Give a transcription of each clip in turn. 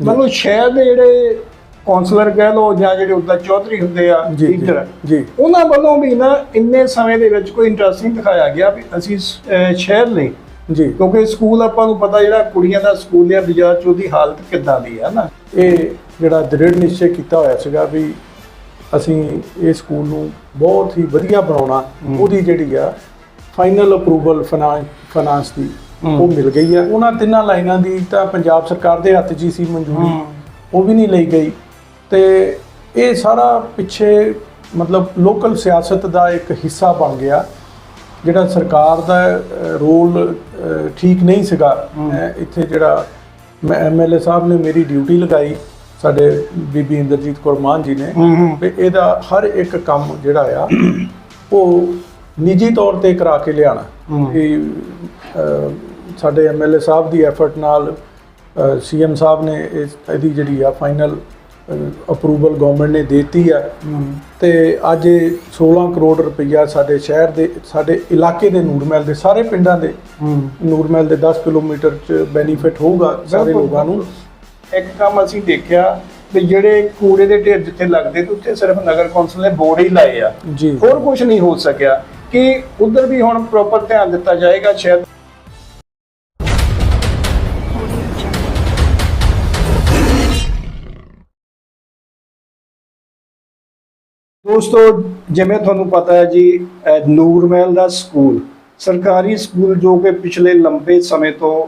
ਮਤਲਬ ਸ਼ਹਿਰ ਦੇ ਜਿਹੜੇ ਕਾਉਂਸਲਰ ਕਹਿ ਲੋ ਜਾਂ ਜਿਹੜੇ ਉੱਦਾਂ ਚੌਧਰੀ ਹੁੰਦੇ ਆ ਲੀਡਰ ਜੀ। ਉਹਨਾਂ ਵੱਲੋਂ ਵੀ ਨਾ ਇੰਨੇ ਸਮੇਂ ਦੇ ਵਿੱਚ ਕੋਈ ਇੰਟਰਸਟ ਨਹੀਂ ਦਿਖਾਇਆ ਗਿਆ ਵੀ ਅਸੀਂ ਸ਼ਹਿਰ ਲਈ ਜੀ। ਕਿਉਂਕਿ ਸਕੂਲ ਆਪਾਂ ਨੂੰ ਪਤਾ ਜਿਹੜਾ ਕੁੜੀਆਂ ਦਾ ਸਕੂਲ ਹੈ ਬਾਜ਼ਾਰ ਚ ਉਹਦੀ ਹਾਲਤ ਕਿੱਦਾਂ ਦੀ ਹੈ ਨਾ। ਇਹ ਜਿਹੜਾ ਦ੍ਰਿੜ ਨਿਸ਼ਚੈ ਕੀਤਾ ਹੋਇਆ ਸੀਗਾ ਵੀ ਅਸੀਂ ਇਹ ਸਕੂਲ ਨੂੰ ਬਹੁਤ ਹੀ ਵਧੀਆ ਬਣਾਉਣਾ ਉਹਦੀ ਜਿਹੜੀ ਆ ਫਾਈਨਲ ਅਪਰੂਵਲ ਫਾਈਨਾਂਸ ਦੀ ਉਹ ਮਿਲ ਗਈ ਆ। ਉਹਨਾਂ ਤਿੰਨਾਂ ਲਾਈਨਾਂ ਦੀ ਤਾਂ ਪੰਜਾਬ ਸਰਕਾਰ ਦੇ ਹੱਥ 'ਚ ਹੀ ਸੀ ਮਨਜ਼ੂਰੀ। ਉਹ ਵੀ ਨਹੀਂ ਲਈ ਗਈ। ਤੇ ਇਹ ਸਾਰਾ ਪਿੱਛੇ ਮਤਲਬ ਲੋਕਲ ਸਿਆਸਤ ਦਾ ਇੱਕ ਹਿੱਸਾ ਬਣ ਗਿਆ। ਜਿਹੜਾ ਸਰਕਾਰ ਦਾ ਰੋਲ ਠੀਕ ਨਹੀਂ ਸੀਗਾ। ਇੱਥੇ ਜਿਹੜਾ ਮੈਂ ਐਮਐਲਏ ਸਾਹਿਬ ਨੇ ਮੇਰੀ ਡਿਊਟੀ ਲਗਾਈ ਸਾਡੇ ਬੀਬੀ ਇੰਦਰਜੀਤ ਕੌਰ ਮਾਨ ਜੀ ਨੇ। ਵੀ ਇਹਦਾ ਹਰ ਇੱਕ ਕੰਮ ਜਿਹੜਾ ਆ ਉਹ ਨਿੱਜੀ ਤੌਰ ਤੇ ਕਰਾ ਕੇ ਲਿਆਣਾ ਇਹ ਸਾਡੇ ਐਮਐਲਏ ਸਾਹਿਬ ਦੀ ਐਫਰਟ ਨਾਲ ਸੀਐਮ ਸਾਹਿਬ ਨੇ ਇਸ ਇਹਦੀ ਜਿਹੜੀ ਆ ਫਾਈਨਲ ਅਪਰੂਵਲ ਗਵਰਨਮੈਂਟ ਨੇ ਦਿੱਤੀ ਆ। ਤੇ ਅੱਜ ਇਹ 16 ਕਰੋੜ ਰੁਪਈਆ ਸਾਡੇ ਸ਼ਹਿਰ ਦੇ ਸਾਡੇ ਇਲਾਕੇ ਦੇ ਨੂਰਮਹਿਲ ਦੇ ਸਾਰੇ ਪਿੰਡਾਂ ਦੇ ਨੂਰਮਹਿਲ ਦੇ 10 ਕਿਲੋਮੀਟਰ ਚ ਬੈਨੀਫਿਟ ਹੋਊਗਾ ਸਾਰੇ ਲੋਕਾਂ ਨੂੰ। ਇੱਕ ਕੰਮ ਅਸੀਂ ਦੇਖਿਆ ਵੀ ਜਿਹੜੇ ਕੂੜੇ ਦੇ ਢੇਰ ਜਿੱਥੇ ਲੱਗਦੇ ਤੇ ਉੱਥੇ ਸਿਰਫ ਨਗਰ ਕੌਂਸਲ ਨੇ ਬੋਰਡ ਹੀ ਲਾਏ ਆ। ਹੋਰ ਕੁਝ ਨਹੀਂ ਹੋ ਸਕਿਆ ਕਿ ਉਧਰ ਵੀ ਹੁਣ ਪ੍ਰੋਪਰ ਧਿਆਨ ਦਿੱਤਾ ਜਾਏਗਾ ਸ਼ਾਇਦ ਦੋਸਤੋ, ਜਿਵੇਂ ਤੁਹਾਨੂੰ ਪਤਾ ਹੈ ਜੀ ਅਹ ਨੂਰਮਹਿਲ ਦਾ ਸਕੂਲ, ਸਰਕਾਰੀ ਸਕੂਲ ਜੋ ਕਿ ਪਿਛਲੇ ਲੰਬੇ ਸਮੇਂ ਤੋਂ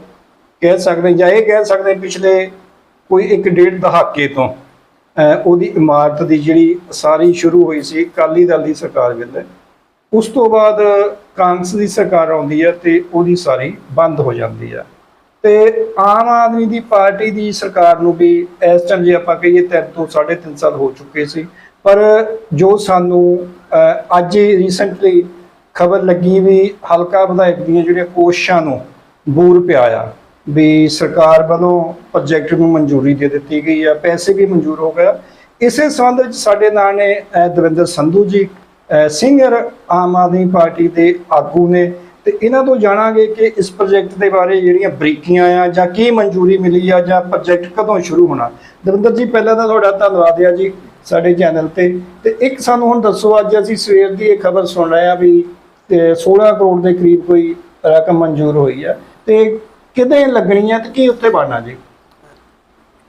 ਕਹਿ ਸਕਦੇ ਜਾਂ ਇਹ ਕਹਿ ਸਕਦੇ ਪਿਛਲੇ ਕੋਈ ਇੱਕ ਡੇਢ ਦਹਾਕੇ ਤੋਂ ਉਹਦੀ ਇਮਾਰਤ ਦੀ ਜਿਹੜੀ ਸਾਰੀ ਸ਼ੁਰੂ ਹੋਈ ਸੀ, ਅਕਾਲੀ ਦਲ ਦੀ ਸਰਕਾਰ ਵੇਲੇ, ਉਸ ਤੋਂ ਬਾਅਦ ਕਾਂਗਰਸ ਦੀ ਸਰਕਾਰ ਆਉਂਦੀ ਹੈ ਤੇ ਉਹਦੀ ਸਾਰੀ ਬੰਦ ਹੋ ਜਾਂਦੀ ਹੈ। ਤੇ ਆਮ ਆਦਮੀ ਦੀ ਪਾਰਟੀ ਦੀ ਸਰਕਾਰ ਨੂੰ ਵੀ ਇਸ ਟਾਈਮ ਜੇ ਆਪਾਂ ਕਹੀਏ ਤਿੰਨ ਤੋਂ 3.5 ਸਾਲ ਹੋ ਚੁੱਕੇ ਸੀ ਪਰ ਜੋ ਸਾਨੂੰ ਅਹ, ਅੱਜ ਰੀਸੈਂਟਲੀ ਖਬਰ ਲੱਗੀ ਵੀ ਹਲਕਾ ਵਿਧਾਇਕ ਦੀਆਂ ਜਿਹੜੀਆਂ ਕੋਸ਼ਿਸ਼ਾਂ ਨੂੰ ਬੂਰ ਪਿਆ ਆ ਵੀ ਸਰਕਾਰ ਵੱਲੋਂ ਪ੍ਰੋਜੈਕਟ ਨੂੰ ਮਨਜ਼ੂਰੀ ਦੇ ਦਿੱਤੀ ਗਈ ਆ ਪੈਸੇ ਵੀ ਮਨਜ਼ੂਰ ਹੋ ਗਿਆ ਇਸੇ ਸੰਬੰਧ ਵਿੱਚ ਸਾਡੇ ਨਾਲ ਨੇ ਦਵਿੰਦਰ ਸੰਧੂ ਜੀ ਸੀਨੀਅਰ ਆਮ ਆਦਮੀ ਪਾਰਟੀ ਦੇ ਆਗੂ ਨੇ ਤੇ ਇਹਨਾਂ ਤੋਂ ਜਾਣਾਂਗੇ ਕਿ ਇਸ ਪ੍ਰੋਜੈਕਟ ਦੇ ਬਾਰੇ ਜਿਹੜੀਆਂ ਬਰੀਕੀਆਂ ਆ ਜਾਂ ਕੀ ਮਨਜ਼ੂਰੀ ਮਿਲੀ ਆ ਜਾਂ ਪ੍ਰੋਜੈਕਟ ਕਦੋਂ ਸ਼ੁਰੂ ਹੋਣਾ। ਦਵਿੰਦਰ ਜੀ ਪਹਿਲਾਂ ਤਾਂ ਤੁਹਾਡਾ ਧੰਨਵਾਦ ਆ ਜੀ। ਸਾਡੇ ਚੈਨਲ ਤੇ। ਤੇ ਇੱਕ ਸਾਨੂੰ ਹੁਣ ਦੱਸੋ, ਅੱਜ ਅਸੀਂ ਸਵੇਰ ਦੀ ਇਹ ਖਬਰ ਸੁਣ ਰਹੇ ਆ ਵੀ, ਤੇ 16 ਕਰੋੜ ਦੇ ਕਰੀਬ ਕੋਈ ਰਕਮ ਮਨਜ਼ੂਰ ਹੋਈ ਆ। ਤੇ ਕਿਤੇ ਲੱਗਣੀ ਆ ਤੇ ਕੀ ਉੱਥੇ ਬਣਨਾ ਜੀ?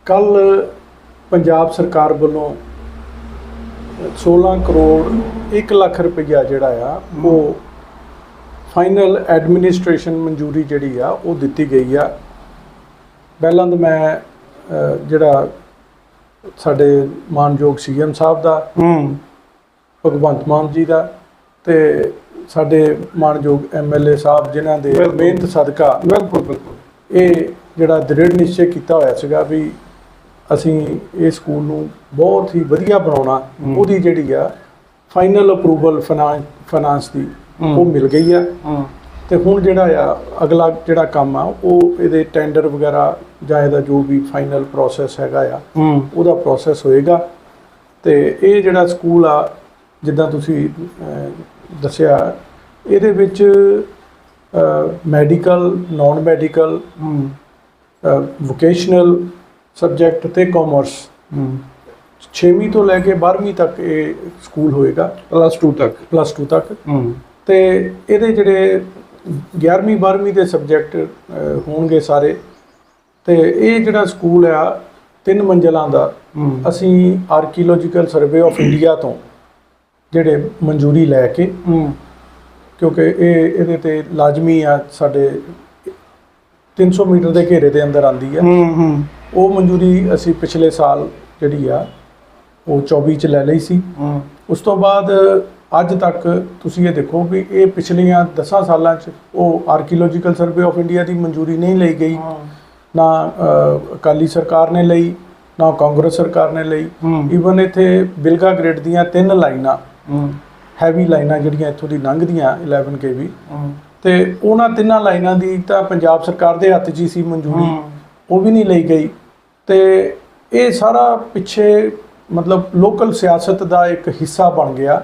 ਕੱਲ ਪੰਜਾਬ ਸਰਕਾਰ ਵੱਲੋਂ 16 ਕਰੋੜ 1 ਲੱਖ ਰੁਪਈਆ ਜਿਹੜਾ ਆ, ਉਹ ਫਾਈਨਲ ਐਡਮਿਨਿਸਟ੍ਰੇਸ਼ਨ ਮਨਜ਼ੂਰੀ ਜਿਹੜੀ ਆ, ਉਹ ਦਿੱਤੀ ਗਈ ਆ। ਪਹਿਲਾਂ ਤਾਂ ਮੈਂ ਜਿਹੜਾ ਸਾਡੇ ਮਾਨਯੋਗ ਸੀਐਮ ਸਾਹਿਬ ਦਾ ਹੂੰ ਭਗਵੰਤ ਮਾਨ ਜੀ ਦਾ ਤੇ ਸਾਡੇ ਮਾਨਯੋਗ ਐਮਐਲਏ ਸਾਹਿਬ ਜਿਨ੍ਹਾਂ ਦੇ। ਮਿਹਨਤ ਸਦਕਾ ਬਿਲਕੁਲ ਬਿਲਕੁਲ ਇਹ ਜਿਹੜਾ ਦ੍ਰਿੜ ਨਿਸ਼ਚੈ ਕੀਤਾ ਹੋਇਆ ਸੀਗਾ ਵੀ ਅਸੀਂ ਇਹ ਸਕੂਲ ਨੂੰ ਬਹੁਤ ਹੀ ਵਧੀਆ ਬਣਾਉਣਾ। ਉਹਦੀ ਜਿਹੜੀ ਆ ਫਾਈਨਲ ਅਪਰੂਵਲ ਫਾਈਨਾਂਸ ਦੀ। ਉਹ ਮਿਲ ਗਈ ਆ ਤੇ ਹੁਣ ਜਿਹੜਾ ਆ ਅਗਲਾ ਜਿਹੜਾ ਕੰਮ ਆ ਉਹ ਇਹਦੇ ਟੈਂਡਰ ਵਗੈਰਾ ਜਾਂ ਇਹਦਾ ਜੋ ਵੀ ਫਾਈਨਲ ਪ੍ਰੋਸੈਸ ਹੈਗਾ ਆ ਉਹਦਾ ਪ੍ਰੋਸੈਸ ਹੋਏਗਾ। ਤੇ ਇਹ ਜਿਹੜਾ ਸਕੂਲ ਆ ਜਿੱਦਾਂ ਤੁਸੀਂ ਦੱਸਿਆ ਇਹਦੇ ਵਿੱਚ medical non medical vocational subject ਤੇ ਕਾਮਰਸ ਹੂੰ। 6ਵੀਂ ਤੋਂ ਲੈ ਕੇ 12ਵੀਂ ਤੱਕ ਇਹ ਸਕੂਲ ਹੋਏਗਾ। ਪਲੱਸ 2 ਤੱਕ। ਪਲੱਸ 2 ਤੱਕ। ਤੇ ਇਹਦੇ ਜਿਹੜੇ 11ਵੀਂ 12ਵੀਂ ਦੇ ਸਬਜੈਕਟ ਹੋਣਗੇ ਸਾਰੇ। ਤੇ ਇਹ ਜਿਹੜਾ ਸਕੂਲ ਆ ਤਿੰਨ ਮੰਜ਼ਲਾਂ ਦਾ ਅਸੀਂ ਆਰਕੀਓਲੋਜੀਕਲ ਸਰਵੇ ਆਫ ਇੰਡੀਆ ਤੋਂ ਜਿਹੜੇ ਮਨਜ਼ੂਰੀ ਲੈ ਕੇ ਕਿਉਂਕਿ ਇਹ ਇਹਦੇ ਤੇ ਲਾਜ਼ਮੀ ਆ ਸਾਡੇ 300 ਮੀਟਰ ਦੇ ਘੇਰੇ ਦੇ ਅੰਦਰ ਆਂਦੀ ਆ। ਉਹ ਮਨਜ਼ੂਰੀ ਅਸੀਂ ਪਿਛਲੇ ਸਾਲ ਜਿਹੜੀ ਆ ਉਹ 24 ਚ ਲੈ ਲਈ ਸੀ। ਉਸ ਤੋਂ ਬਾਅਦ ਅੱਜ ਤੱਕ ਤੁਸੀਂ ਇਹ ਦੇਖੋ ਵੀ ਇਹ ਪਿਛਲੀਆਂ 10 ਸਾਲਾਂ ਚ ਉਹ ਆਰਕੀਓਲੋਜੀਕਲ ਸਰਵੇ ਆਫ ਇੰਡੀਆ ਦੀ ਮਨਜ਼ੂਰੀ ਨਹੀਂ ਲਈ ਗਈ। ਨਾ ਅਕਾਲੀ ਸਰਕਾਰ ਨੇ ਲਈ ਨਾ ਕਾਂਗਰਸ ਸਰਕਾਰ ਨੇ ਲਈ। ਈਵਨ ਇੱਥੇ ਬਿਲਗਾ ਗ੍ਰਿਡ ਦੀਆਂ ਤਿੰਨ ਲਾਈਨਾਂ ਹੈਵੀ ਲਾਈਨਾਂ ਜਿਹੜੀਆਂ ਇੱਥੋਂ ਦੀ ਲੰਘਦੀਆਂ 11 ਕੇਵੀ ਤੇ ਉਹਨਾਂ ਤਿੰਨਾਂ ਲਾਈਨਾਂ ਦੀ ਤਾਂ ਪੰਜਾਬ ਸਰਕਾਰ ਦੇ ਹੱਥ 'ਚ ਹੀ ਸੀ ਮਨਜ਼ੂਰੀ। ਉਹ ਵੀ ਨਹੀਂ ਲਈ ਗਈ। ਤੇ ਇਹ ਸਾਰਾ ਪਿੱਛੇ ਮਤਲਬ ਲੋਕਲ ਸਿਆਸਤ ਦਾ ਇੱਕ ਹਿੱਸਾ ਬਣ ਗਿਆ।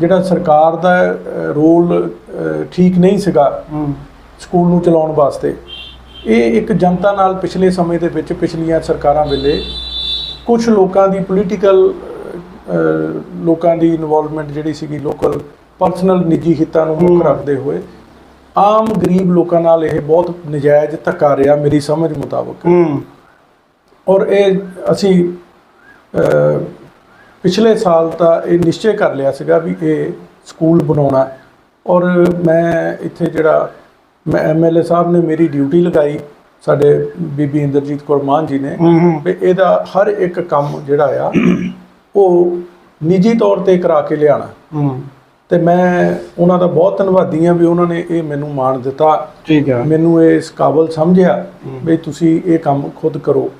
ਜਿਹੜਾ ਸਰਕਾਰ ਦਾ ਰੋਲ ਠੀਕ ਨਹੀਂ ਸੀਗਾ ਸਕੂਲ ਨੂੰ ਚਲਾਉਣ ਵਾਸਤੇ ਇਹ ਇੱਕ ਜਨਤਾ ਨਾਲ ਪਿਛਲੇ ਸਮੇਂ ਦੇ ਵਿੱਚ ਪਿਛਲੀਆਂ ਸਰਕਾਰਾਂ ਵੇਲੇ ਕੁਝ ਲੋਕਾਂ ਦੀ ਪੋਲੀਟੀਕਲ ਲੋਕਾਂ ਦੀ ਇਨਵੋਲਵਮੈਂਟ ਜਿਹੜੀ ਸੀਗੀ ਲੋਕਲ ਪਰਸਨਲ ਨਿੱਜੀ ਹਿੱਤਾਂ ਨੂੰ ਮੁੱਖ। ਰੱਖਦੇ ਹੋਏ ਆਮ ਗਰੀਬ ਲੋਕਾਂ ਨਾਲ ਇਹ ਬਹੁਤ ਨਜਾਇਜ਼ ਧੱਕਾ ਰਿਹਾ ਮੇਰੀ ਸਮਝ ਮੁਤਾਬਕ। ਔਰ ਇਹ ਅਸੀਂ ਪਿਛਲੇ ਸਾਲ ਤਾਂ ਇਹ ਨਿਸ਼ਚੈ ਕਰ ਲਿਆ ਸੀਗਾ ਵੀ ਇਹ ਸਕੂਲ ਬਣਾਉਣਾ। ਔਰ ਮੈਂ ਇੱਥੇ ਜਿਹੜਾ ਮੈਂ ਐਮਐਲਏ ਸਾਹਿਬ ਨੇ ਮੇਰੀ ਡਿਊਟੀ ਲਗਾਈ ਸਾਡੇ ਬੀਬੀ ਇੰਦਰਜੀਤ ਕੌਰ ਮਾਨ ਜੀ ਨੇ। ਵੀ ਇਹਦਾ ਹਰ ਇੱਕ ਕੰਮ ਜਿਹੜਾ ਆ ਉਹ ਨਿੱਜੀ ਤੌਰ ਤੇ ਕਰਾ ਕੇ ਲਿਆਣਾ ਤੇ ਮੈਂ ਉਹਨਾਂ ਦਾ ਬਹੁਤ ਧੰਨਵਾਦੀ ਹਾਂ ਵੀ ਉਹਨਾਂ ਨੇ ਇਹ ਮੈਨੂੰ ਮਾਣ ਦਿੱਤਾ। ਠੀਕ ਹੈ ਮੈਨੂੰ ਇਸ ਕਾਬਲ ਸਮਝਿਆ। ਵੀ ਤੁਸੀਂ ਇਹ ਕੰਮ ਖੁਦ ਕਰੋ।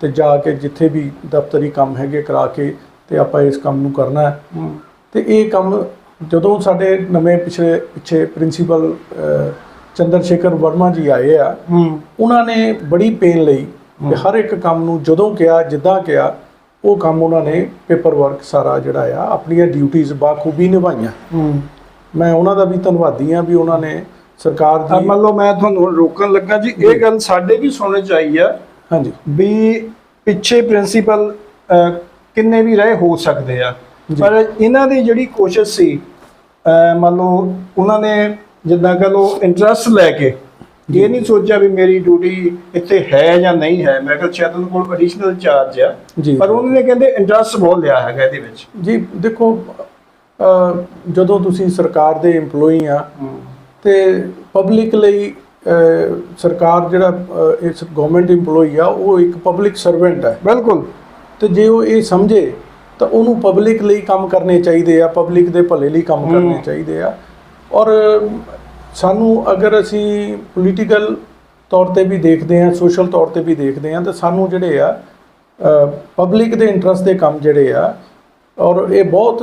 ਤੇ ਜਾ ਕੇ ਜਿੱਥੇ ਵੀ ਦਫ਼ਤਰੀ ਕੰਮ ਹੈਗੇ ਕਰਾ ਕੇ ਤੇ ਆਪਾਂ ਇਸ ਕੰਮ ਨੂੰ ਕਰਨਾ ਹੈ। ਤੇ ਇਹ ਕੰਮ ਜਦੋਂ ਸਾਡੇ ਨਵੇਂ ਪਿਛੇ ਪਿੱਛੇ ਪ੍ਰਿੰਸੀਪਲ ਚੰਦਰ ਸ਼ੇਖਰ ਵਰਮਾ ਜੀ ਆਏ ਆ ਉਹਨਾਂ ਨੇ ਬੜੀ ਪੇਨ ਲਈ ਕਿ ਹਰ ਇੱਕ ਕੰਮ ਨੂੰ ਜਦੋਂ ਕਿਹਾ ਜਿੱਦਾਂ ਕਿਹਾ ਉਹ ਕੰਮ ਉਹਨਾਂ ਨੇ ਪੇਪਰ ਵਰਕ ਸਾਰਾ ਜਿਹੜਾ ਆ ਆਪਣੀਆਂ ਡਿਊਟੀਆਂ ਬਾਖੂਬੀ ਨਿਭਾਈਆਂ। ਮੈਂ ਉਹਨਾਂ ਦਾ ਵੀ ਧੰਨਵਾਦੀ ਹਾਂ ਵੀ ਉਹਨਾਂ ਨੇ ਸਰਕਾਰ ਆ ਦੀ ਮੰਨ ਲਓ ਮੈਂ ਤੁਹਾਨੂੰ ਰੋਕਣ ਲੱਗਾ ਜੀ ਇਹ ਗੱਲ ਸਾਡੇ ਵੀ ਸੁਣਨ ਚ ਆਈ ਆ ਹਾਂਜੀ। ਵੀ ਪਿੱਛੇ ਪ੍ਰਿੰਸੀਪਲ ਕਿੰਨੇ ਵੀ ਰਹੇ ਹੋ ਸਕਦੇ ਆ। ਪਰ ਇਹਨਾਂ ਦੀ ਜਿਹੜੀ ਕੋਸ਼ਿਸ਼ ਸੀ ਮੰਨ ਲਓ ਉਹਨਾਂ ਨੇ ਜਿੱਦਾਂ ਕਹ ਲਓ ਇੰਟਰਸਟ ਲੈ ਕੇ ਇਹ ਨਹੀਂ ਸੋਚਿਆ ਵੀ ਮੇਰੀ ਡਿਊਟੀ ਇੱਥੇ ਹੈ ਜਾਂ ਨਹੀਂ ਹੈ। ਮੈਂ ਕਿਹਾ ਉਹਨਾਂ ਕੋਲ ਐਡੀਸ਼ਨਲ ਚਾਰਜ ਆ। ਪਰ ਉਹਨਾਂ ਨੇ ਕਹਿੰਦੇ ਇੰਟਰਸਟ ਬਹੁਤ ਲਿਆ ਹੈਗਾ ਇਹਦੇ ਵਿੱਚ। ਜੀ ਦੇਖੋ ਜਦੋਂ ਤੁਸੀਂ ਸਰਕਾਰ ਦੇ EMPLOYE ਆ ਤੇ ਪਬਲਿਕ ਲਈ ਸਰਕਾਰ ਜਿਹੜਾ ਇਸ ਗਵਰਨਮੈਂਟ EMPLOYE ਆ ਉਹ ਇੱਕ ਪਬਲਿਕ ਸਰਵੈਂਟ ਹੈ ਬਿਲਕੁਲ। ਤੇ ਜੇ ਉਹ ਇਹ ਸਮਝੇ ਤਾਂ ਉਹਨੂੰ ਪਬਲਿਕ ਲਈ ਕੰਮ ਕਰਨੇ ਚਾਹੀਦੇ ਆ ਪਬਲਿਕ ਦੇ ਭਲੇ ਲਈ ਕੰਮ ਕਰਨੇ। ਚਾਹੀਦੇ ਆ ਔਰ ਸਾਨੂੰ ਅਗਰ ਅਸੀਂ ਪੋਲੀਟੀਕਲ ਤੌਰ ਤੇ ਵੀ ਦੇਖਦੇ ਆ ਸੋਸ਼ਲ ਤੌਰ ਤੇ ਵੀ ਦੇਖਦੇ ਆ ਤਾਂ ਸਾਨੂੰ ਜਿਹੜੇ ਆ ਪਬਲਿਕ ਦੇ ਇੰਟਰਸਟ ਦੇ ਕੰਮ ਜਿਹੜੇ ਆ ਔਰ ਇਹ ਬਹੁਤ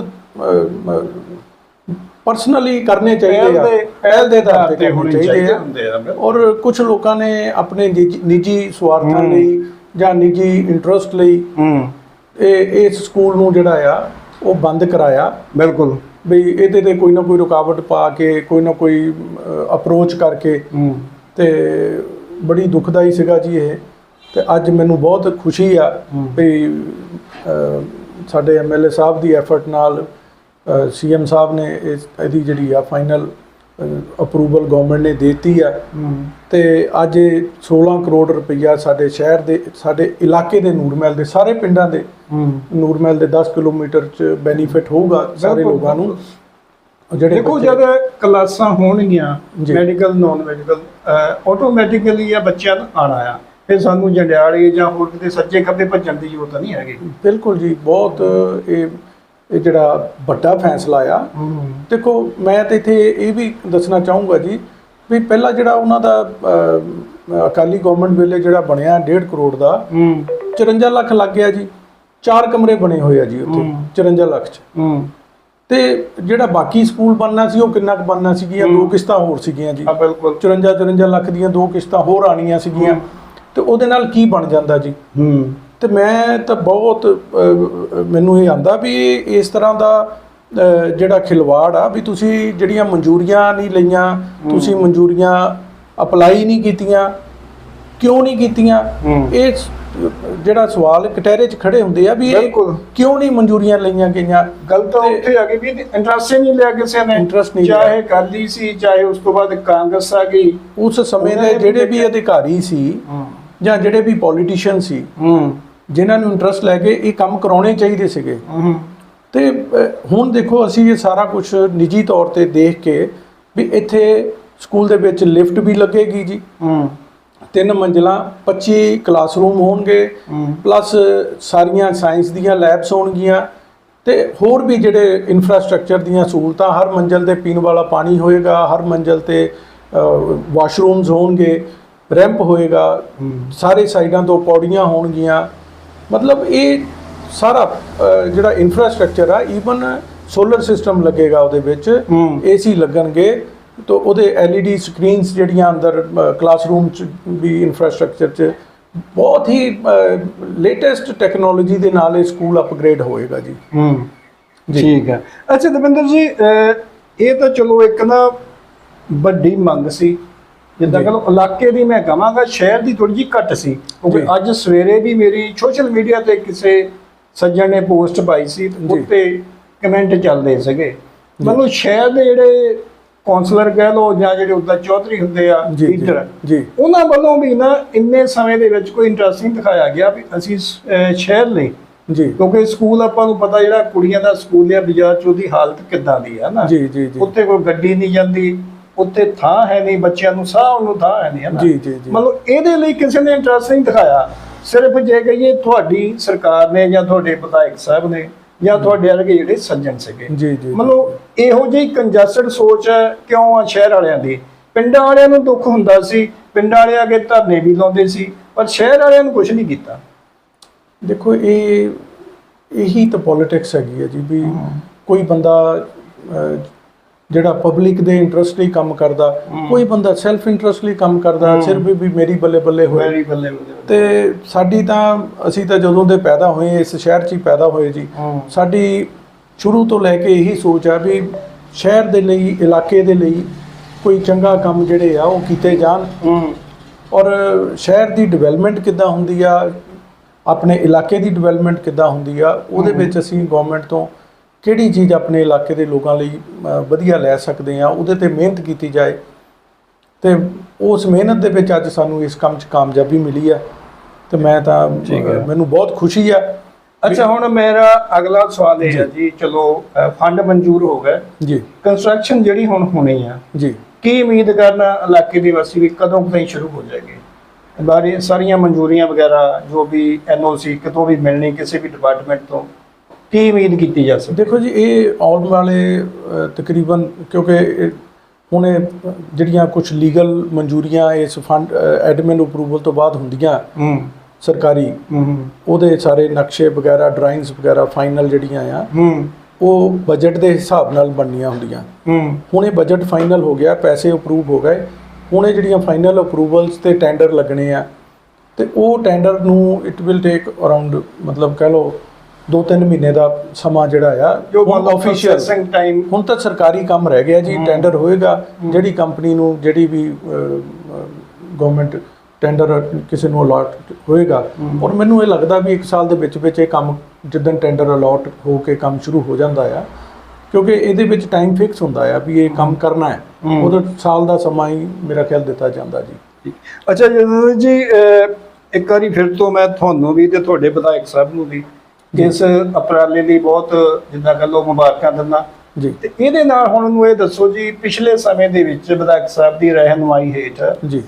ਪਰਸਨਲੀ ਕਰਨੇ ਚਾਹੀਦੇ ਆ ਪਹਿਲ ਦੇ ਆਧਾਰ ਤੇ ਹੋਣੇ ਚਾਹੀਦੇ ਆ ਔਰ ਕੁਝ ਲੋਕਾਂ ਨੇ ਆਪਣੇ ਨਿੱਜੀ- ਸਵਾਰਥਾਂ। ਲਈ ਜਾਂ ਨਿੱਜੀ ਇੰਟਰਸਟ ਲਈ ਹੂੰ। ਇਹ ਇਸ ਸਕੂਲ ਨੂੰ ਜਿਹੜਾ ਆ ਉਹ ਬੰਦ ਕਰਾਇਆ। ਬਿਲਕੁਲ। ਬਈ ਇਹਦੇ ਤੇ ਕੋਈ ਨਾ ਕੋਈ ਰੁਕਾਵਟ ਪਾ ਕੇ ਕੋਈ ਨਾ ਕੋਈ ਅਪਰੋਚ ਕਰਕੇ ਤੇ ਬੜੀ ਦੁਖਦਾਈ ਸੀਗਾ ਜੀ ਇਹ। ਤੇ ਅੱਜ ਮੈਨੂੰ ਬਹੁਤ ਖੁਸ਼ੀ ਆ। ਵੀ ਸਾਡੇ ਐਮਐਲਏ ਸਾਹਿਬ ਦੀ ਐਫਰਟ ਨਾਲ ਸੀਐਮ ਸਾਹਿਬ ਨੇ ਇਸ ਇਹਦੀ ਜਿਹੜੀ ਆ ਫਾਈਨਲ ਅਪਰੂਵਲ ਗਵਰਨਮੈਂਟ ਨੇ ਦਿੱਤੀ ਆ। ਤੇ ਅੱਜ ਇਹ 16 ਕਰੋੜ ਰੁਪਈਆ ਸਾਡੇ ਸ਼ਹਿਰ ਦੇ ਸਾਡੇ ਇਲਾਕੇ ਦੇ ਨੂਰਮਹਿਲ ਦੇ ਸਾਰੇ ਪਿੰਡਾਂ ਦੇ ਨੂਰਮਹਿਲ ਦੇ 10 ਕਿਲੋਮੀਟਰ ਚ ਬੈਨੀਫਿਟ ਹੋਊਗਾ ਸਾਰੇ ਲੋਕਾਂ ਨੂੰ। ਜਿਹੜੇ ਦੇਖੋ ਜਦ ਕਲਾਸਾਂ ਹੋਣਗੀਆਂ। ਮੈਡੀਕਲ ਨਾਨ ਮੈਡੀਕਲ ਆਟੋਮੈਟਿਕਲੀ ਇਹ ਬੱਚਿਆਂ ਨੂੰ ਆਣਾ ਆ। ਫਿਰ ਸਾਨੂੰ ਜੰਡਿਆਲੇ ਜਾਂ ਹੋਰ ਕਿਤੇ ਸੱਜੇ ਖੱਬੇ ਭੱਜਣ ਦੀ ਜ਼ਰੂਰਤ ਨਹੀਂ ਹੈਗੀ। ਬਿਲਕੁਲ ਜੀ ਬਹੁਤ ਇਹ ਇਹ ਜਿਹੜਾ ਵੱਡਾ ਫੈਸਲਾ ਆ ਦੇਖੋ ਮੈਂ ਤੇ ਇੱਥੇ ਇਹ ਵੀ ਦੱਸਣਾ ਚਾਹੂੰਗਾ ਜੀ ਵੀ ਪਹਿਲਾਂ ਜਿਹੜਾ ਉਹਨਾਂ ਦਾ ਅਕਾਲੀ ਗਵਰਨਮੈਂਟ ਵੇਲੇ ਜਿਹੜਾ ਬਣਿਆ 1.5 ਕਰੋੜ ਦਾ ਹੂੰ। 54 ਲੱਖ ਲੱਗ ਗਿਆ ਜੀ। ਚਾਰ ਕਮਰੇ ਬਣੇ ਹੋਏ ਆ ਜੀ ਉੱਥੇ ਹਮ। 54 ਲੱਖ ਚ। ਹੂੰ। ਤੇ ਜਿਹੜਾ ਬਾਕੀ ਸਕੂਲ ਬਣਨਾ ਸੀ ਉਹ ਕਿੰਨਾ ਕੁ ਬਣਨਾ ਸੀਗੀਆਂ ਦੋ। ਕਿਸ਼ਤਾਂ ਹੋਰ ਸੀਗੀਆਂ ਜੀ। ਬਿਲਕੁਲ। 54 54 ਲੱਖ ਦੀਆਂ ਦੋ ਕਿਸ਼ਤਾਂ ਹੋਰ ਆਣੀਆਂ ਸੀਗੀਆਂ। ਤੇ ਉਹਦੇ ਨਾਲ ਕੀ ਬਣ ਜਾਂਦਾ ਜੀ? ਹੂੰ। ਤੇ ਮੈਂ ਤਾਂ ਬਹੁਤ ਮੈਨੂੰ ਇਹ ਆਂਦਾ ਵੀ ਇਸ ਤਰ੍ਹਾਂ ਦਾ ਜਿਹੜਾ ਖਿਲਵਾੜ ਆ ਵੀ ਤੁਸੀਂ ਜਿਹੜੀਆਂ ਮਨਜ਼ੂਰੀਆਂ ਨਹੀਂ ਲਈਆਂ ਤੁਸੀਂ ਮਨਜ਼ੂਰੀਆਂ ਅਪਲਾਈ ਨਹੀਂ ਕੀਤੀਆਂ ਕਿਉਂ ਨਹੀਂ ਕੀਤੀਆਂ। ਇਹ ਜਿਹੜਾ ਸਵਾਲ ਕਟਹਿਰੇ 'ਚ ਖੜੇ ਹੁੰਦੇ ਆ ਵੀ ਇਹ। ਕਿਉਂ ਨਹੀਂ ਮਨਜ਼ੂਰੀਆਂ ਲਈਆਂ ਗਈਆਂ ਗੱਲ ਤਾਂ ਉੱਥੇ ਆ ਗਈ ਵੀ ਇੰਟਰਸਟ ਨਹੀਂ ਲਿਆ ਕਿਸੇ ਨੇ Interest ਨਹੀਂ ਲਿਆ। ਚਾਹੇ ਕਾਲੀ ਸੀ ਚਾਹੇ ਉਸ ਤੋਂ ਬਾਅਦ ਕਾਂਗਰਸ ਆ ਗਈ ਉਸ ਸਮੇਂ ਦੇ ਜਿਹੜੇ ਵੀ। ਅਧਿਕਾਰੀ ਸੀ ਜਾਂ ਜਿਹੜੇ ਵੀ ਪੋਲੀਟੀਸ਼ੀਅਨ ਸੀ ਜਿਨ੍ਹਾਂ ਨੂੰ ਇੰਟਰਸਟ ਲੈ ਕੇ ਇਹ ਕੰਮ ਕਰਾਉਣੇ ਚਾਹੀਦੇ ਸੀਗੇ। ਤੇ ਹੁਣ ਦੇਖੋ ਅਸੀਂ ਇਹ ਸਾਰਾ ਕੁਝ ਨਿੱਜੀ ਤੌਰ ਤੇ ਦੇਖ ਕੇ ਵੀ ਇੱਥੇ ਸਕੂਲ ਦੇ ਵਿੱਚ ਲਿਫਟ ਵੀ ਲੱਗੇਗੀ ਜੀ। ਤਿੰਨ ਮੰਜ਼ਲਾਂ 25 ਕਲਾਸਰੂਮ ਹੋਣਗੇ। ਪਲੱਸ ਸਾਰੀਆਂ ਸਾਇੰਸ ਦੀਆਂ ਲੈਬਸ ਹੋਣਗੀਆਂ। ਤੇ ਹੋਰ ਵੀ ਜਿਹੜੇ ਇਨਫਰਾਸਟ੍ਰਕਚਰ ਦੀਆਂ ਸਹੂਲਤਾਂ ਹਰ ਮੰਜ਼ਲ ਤੇ ਪੀਣ ਵਾਲਾ ਪਾਣੀ ਹੋਏਗਾ ਹਰ ਮੰਜ਼ਲ ਤੇ ਵਾਸ਼ਰੂਮਸ ਹੋਣਗੇ ਰੈਂਪ ਹੋਏਗਾ। ਸਾਰੇ ਸਾਈਡਾਂ ਤੋਂ ਪੌੜੀਆਂ ਹੋਣਗੀਆਂ। ਮਤਲਬ ਇਹ ਸਾਰਾ ਜਿਹੜਾ ਇਨਫਰਾਸਟ੍ਰਕਚਰ ਆ ਈਵਨ ਸੋਲਰ ਸਿਸਟਮ ਲੱਗੇਗਾ ਉਹਦੇ ਵਿੱਚ। ਏਸੀ ਲੱਗਣਗੇ ਤਾਂ ਉਹਦੇ LED ਸਕਰੀਨਸ ਜਿਹੜੀਆਂ ਅੰਦਰ ਕਲਾਸਰੂਮ ਚ ਵੀ ਇਨਫਰਾਸਟ੍ਰਕਚਰ ਚ ਬਹੁਤ ਹੀ ਲੇਟੈਸਟ ਟੈਕਨੋਲੋਜੀ ਦੇ ਨਾਲ ਇਹ ਸਕੂਲ ਅਪਗ੍ਰੇਡ ਹੋਏਗਾ ਜੀ ਹੂੰ। ਠੀਕ ਹੈ ਅੱਛਾ ਦਵਿੰਦਰ ਜੀ ਇਹ ਤਾਂ ਚਲੋ ਇੱਕ ਨਾ ਵੱਡੀ ਮੰਗ ਸੀ ਜਿੱਦਾਂ ਜੀ। ਕਿ ਇਲਾਕੇ ਦੀ ਮੈਂ ਕਹਾਂਗਾ ਸ਼ਹਿਰ ਦੀ ਥੋੜੀ ਜਿਹੀ ਘੱਟ ਸੀ। ਕਿਉਂਕਿ ਜੀ। ਅੱਜ ਸਵੇਰੇ ਵੀ ਮੇਰੀ ਸੋਸ਼ਲ ਮੀਡੀਆ ਤੇ ਕਿਸੇ ਸੱਜਣ ਨੇ ਪੋਸਟ ਪਾਈ ਸੀ ਜੀ। ਉੱਤੇ ਕਮੈਂਟ ਚੱਲਦੇ ਸੀਗੇ। ਮਤਲਬ ਸ਼ਹਿਰ ਦੇ ਜਿਹੜੇ ਕਾਉਂਸਲਰ ਕਹਿ ਲੋ ਜਾਂ ਜਿਹੜੇ ਉੱਦਾਂ ਚੌਧਰੀ ਹੁੰਦੇ ਆ ਜੀ ਜੀ ਲੀਡਰ ਜੀ। ਉਹਨਾਂ ਵੱਲੋਂ ਵੀ ਨਾ ਇੰਨੇ ਸਮੇਂ ਦੇ ਵਿੱਚ ਕੋਈ ਇੰਟਰਸਟ ਨਹੀਂ ਦਿਖਾਇਆ ਗਿਆ ਵੀ ਅਸੀਂ ਸ਼ਹਿਰ ਲਈ ਜੀ। ਕਿਉਂਕਿ ਸਕੂਲ ਆਪਾਂ ਨੂੰ ਪਤਾ ਜਿਹੜਾ ਕੁੜੀਆਂ ਦਾ ਸਕੂਲ ਹੈ ਬਾਜ਼ਾਰ ਚ ਉਹਦੀ ਹਾਲਤ ਕਿੱਦਾਂ ਦੀ ਹੈ ਨਾ। ਜੀ ਜੀ ਜੀ। ਉੱਥੇ ਕੋਈ ਗੱਡੀ ਨਹੀਂ ਜਾਂਦੀ ਉੱਥੇ ਥਾਂ ਹੈ ਨਹੀਂ ਬੱਚਿਆਂ ਨੂੰ ਸਾਹ ਨੂੰ ਥਾਂ ਹੈ ਨਹੀਂ ਹੈ ਨਾ? ਜੀ ਜੀ ਜੀ। ਮਤਲਬ ਇਹਦੇ ਲਈ ਕਿਸੇ ਨੇ ਇੰਟਰਸਟ ਨਹੀਂ ਦਿਖਾਇਆ। ਸਿਰਫ ਜੇ ਕਹੀਏ ਤੁਹਾਡੀ ਸਰਕਾਰ ਨੇ ਜਾਂ ਤੁਹਾਡੇ ਵਿਧਾਇਕ ਸਾਹਿਬ ਨੇ ਜਾਂ ਤੁਹਾਡੇ ਵਰਗੇ ਜਿਹੜੇ ਸੱਜਣ ਸੀਗੇ। ਜੀ ਜੀ ਮਤਲਬ ਇਹੋ ਜਿਹੀ ਕੰਜਸਟਡ ਸੋਚ ਹੈ ਕਿਉਂ ਆ ਸ਼ਹਿਰ ਵਾਲਿਆਂ ਦੀ? ਪਿੰਡਾਂ ਵਾਲਿਆਂ ਨੂੰ ਦੁੱਖ ਹੁੰਦਾ ਸੀ ਪਿੰਡਾਂ ਵਾਲੇ ਅਗੇ ਧਰਨੇ ਵੀ ਲਾਉਂਦੇ ਸੀ ਪਰ ਸ਼ਹਿਰ ਵਾਲਿਆਂ ਨੂੰ ਕੁਝ ਨਹੀਂ ਕੀਤਾ। ਦੇਖੋ ਇਹ ਇਹੀ ਤਾਂ ਪੋਲਿਟਿਕਸ ਹੈਗੀ ਹੈ ਜੀ ਵੀ ਕੋਈ ਬੰਦਾ ਜਿਹੜਾ ਪਬਲਿਕ ਦੇ ਇੰਟਰਸਟ ਲਈ ਕੰਮ ਕਰਦਾ ਕੋਈ ਬੰਦਾ ਸੈਲਫ ਇੰਟਰਸਟ ਲਈ ਕੰਮ ਕਰਦਾ ਸਿਰਫ ਵੀ ਮੇਰੀ ਬੱਲੇ ਬੱਲੇ ਹੋਏ। ਵੈਰੀ ਬੱਲੇ ਬੱਲੇ ਤੇ ਸਾਡੀ ਤਾਂ ਅਸੀਂ ਤਾਂ ਜਦੋਂ ਦੇ ਪੈਦਾ ਹੋਏ ਇਸ ਸ਼ਹਿਰ 'ਚ ਹੀ ਪੈਦਾ ਹੋਏ ਜੀ। ਸਾਡੀ ਸ਼ੁਰੂ ਤੋਂ ਲੈ ਕੇ ਇਹੀ ਸੋਚ ਆ ਵੀ ਸ਼ਹਿਰ ਦੇ ਲਈ ਇਲਾਕੇ ਦੇ ਲਈ ਕੋਈ ਚੰਗਾ ਕੰਮ ਜਿਹੜੇ ਆ ਉਹ ਕੀਤੇ ਜਾਣ। ਔਰ ਸ਼ਹਿਰ ਦੀ ਡਿਵੈਲਪਮੈਂਟ ਕਿੱਦਾਂ ਹੁੰਦੀ ਆ ਆਪਣੇ ਇਲਾਕੇ ਦੀ ਡਿਵੈਲਪਮੈਂਟ ਕਿੱਦਾਂ ਹੁੰਦੀ ਆ ਉਹਦੇ ਵਿੱਚ ਅਸੀਂ ਗਵਰਨਮੈਂਟ ਤੋਂ ਕਿਹੜੀ ਚੀਜ਼ ਆਪਣੇ ਇਲਾਕੇ ਦੇ ਲੋਕਾਂ ਲਈ ਵਧੀਆ ਲੈ ਸਕਦੇ ਆ ਉਹਦੇ ਤੇ ਮਿਹਨਤ ਕੀਤੀ ਜਾਏ। ਤੇ ਉਸ ਮਿਹਨਤ ਦੇ ਵਿੱਚ ਅੱਜ ਸਾਨੂੰ ਇਸ ਕੰਮ 'ਚ ਕਾਮਯਾਬੀ ਮਿਲੀ ਆ। ਤੇ ਮੈਂ ਤਾਂ ਮੈਨੂੰ ਬਹੁਤ ਖੁਸ਼ੀ ਆ। ਅੱਛਾ ਹੁਣ ਮੇਰਾ ਅਗਲਾ ਸਵਾਲ ਇਹ ਹੈ ਜੀ। ਚਲੋ ਫੰਡ ਮਨਜ਼ੂਰ ਹੋ ਗਏ। ਜੀ। ਕੰਸਟਰਕਸ਼ਨ ਜਿਹੜੀ ਹੁਣ ਹੋਣੀ ਆ ਜੀ। ਕੀ ਉਮੀਦ ਕਰਨਾ ਇਲਾਕੇ ਦੀ ਵਾਸੀ ਵੀ ਕਦੋਂ ਕੁ ਤਾਈਂ ਸ਼ੁਰੂ ਹੋ ਜਾਏਗੀ? ਬਾਰੇ ਸਾਰੀਆਂ ਮਨਜ਼ੂਰੀਆਂ ਵਗੈਰਾ ਜੋ ਵੀ ਐਨਓਸੀ ਕਿਤੋਂ ਵੀ ਮਿਲਣੀ ਕਿਸੇ ਵੀ ਡਿਪਾਰਟਮੈਂਟ ਤੋਂ। ਕੀ ਉਮੀਦ ਕੀਤੀ ਜਾ ਸਕਦੀ? ਦੇਖੋ ਜੀ ਇਹ ਆਉਣ ਵਾਲੇ ਤਕਰੀਬਨ ਕਿਉਂਕਿ ਹੁਣ ਇਹ ਜਿਹੜੀਆਂ ਕੁਝ ਲੀਗਲ ਮਨਜ਼ੂਰੀਆਂ ਇਸ ਫੰਡ ਐਡਮਿਨ ਅਪਰੂਵਲ ਤੋਂ ਬਾਅਦ ਹੁੰਦੀਆਂ ਸਰਕਾਰੀ ਉਹਦੇ ਸਾਰੇ ਨਕਸ਼ੇ ਵਗੈਰਾ ਡਰਾਇੰਗਸ ਵਗੈਰਾ ਫਾਈਨਲ ਜਿਹੜੀਆਂ ਆ ਉਹ ਬਜਟ ਦੇ ਹਿਸਾਬ ਨਾਲ ਬਣਨੀਆਂ ਹੁੰਦੀਆਂ। ਹੁਣ ਇਹ ਬਜਟ ਫਾਈਨਲ ਹੋ ਗਿਆ ਪੈਸੇ ਅਪਰੂਵ ਹੋ ਗਏ ਹੁਣ ਇਹ ਜਿਹੜੀਆਂ ਫਾਈਨਲ ਅਪਰੂਵਲਸ ਤੇ ਟੈਂਡਰ ਲੱਗਣੇ ਆ ਤੇ ਉਹ ਟੈਂਡਰ ਨੂੰ ਇਟ ਵਿਲ ਟੇਕ ਅਰਾਊਂਡ ਮਤਲਬ ਕਹਿ ਲਓ 2-3 ਮਹੀਨੇ ਦਾ ਸਮਾਂ ਜਿਹੜਾ ਆ ਜੋ ਪ੍ਰੋਸੈਸਿੰਗ ਟਾਈਮ ਹੁਣ ਤਾਂ ਸਰਕਾਰੀ ਕੰਮ ਰਹਿ ਗਿਆ ਜੀ ਟੈਂਡਰ ਹੋਏਗਾ ਜਿਹੜੀ ਕੰਪਨੀ ਨੂੰ ਜਿਹੜੀ ਵੀ ਗਵਰਨਮੈਂਟ ਟੈਂਡਰ ਕਿਸੇ ਨੂੰ ਅਲਾਟ ਹੋਏਗਾ ਔਰ ਮੈਨੂੰ ਇਹ ਲੱਗਦਾ ਵੀ ਇੱਕ ਸਾਲ ਦੇ ਵਿੱਚ ਵਿੱਚ ਇਹ ਕੰਮ ਜਿੱਦਣ ਟੈਂਡਰ ਅਲਾਟ ਹੋ ਕੇ ਕੰਮ ਸ਼ੁਰੂ ਹੋ ਜਾਂਦਾ ਆ ਕਿਉਂਕਿ ਇਹਦੇ ਵਿੱਚ ਟਾਈਮ ਫਿਕਸ ਹੁੰਦਾ ਆ ਵੀ ਇਹ ਕੰਮ ਕਰਨਾ ਹੈ। ਉਹਦਾ ਸਾਲ ਦਾ ਸਮਾਂ ਹੀ ਮੇਰਾ ਖਿਆਲ ਦਿੱਤਾ ਜਾਂਦਾ ਜੀ। ਅੱਛਾ ਜੀ ਇੱਕ ਵਾਰੀ ਫਿਰ ਤੋਂ ਮੈਂ ਤੁਹਾਨੂੰ ਵੀ ਤੇ ਤੁਹਾਡੇ ਵਿਧਾਇਕ ਸਾਹਿਬ ਨੂੰ ਵੀ ਇਸ ਉਪਰਾਲੇ ਲਈ ਬਹੁਤ ਜਿੱਦਾਂ ਲਓ ਮੁਬਾਰਕਾਂ ਦਿੰਦਾ। ਜੀ। ਤੇ ਇਹਦੇ ਨਾਲ ਹੁਣ ਨੂੰ ਇਹ ਦੱਸੋ ਜੀ ਪਿਛਲੇ ਸਮੇਂ ਦੇ ਵਿੱਚ ਵਿਧਾਇਕ ਸਾਹਿਬ ਦੀ ਰਹਿਨੁਮਾਈ ਹੇਠ ਜੀ।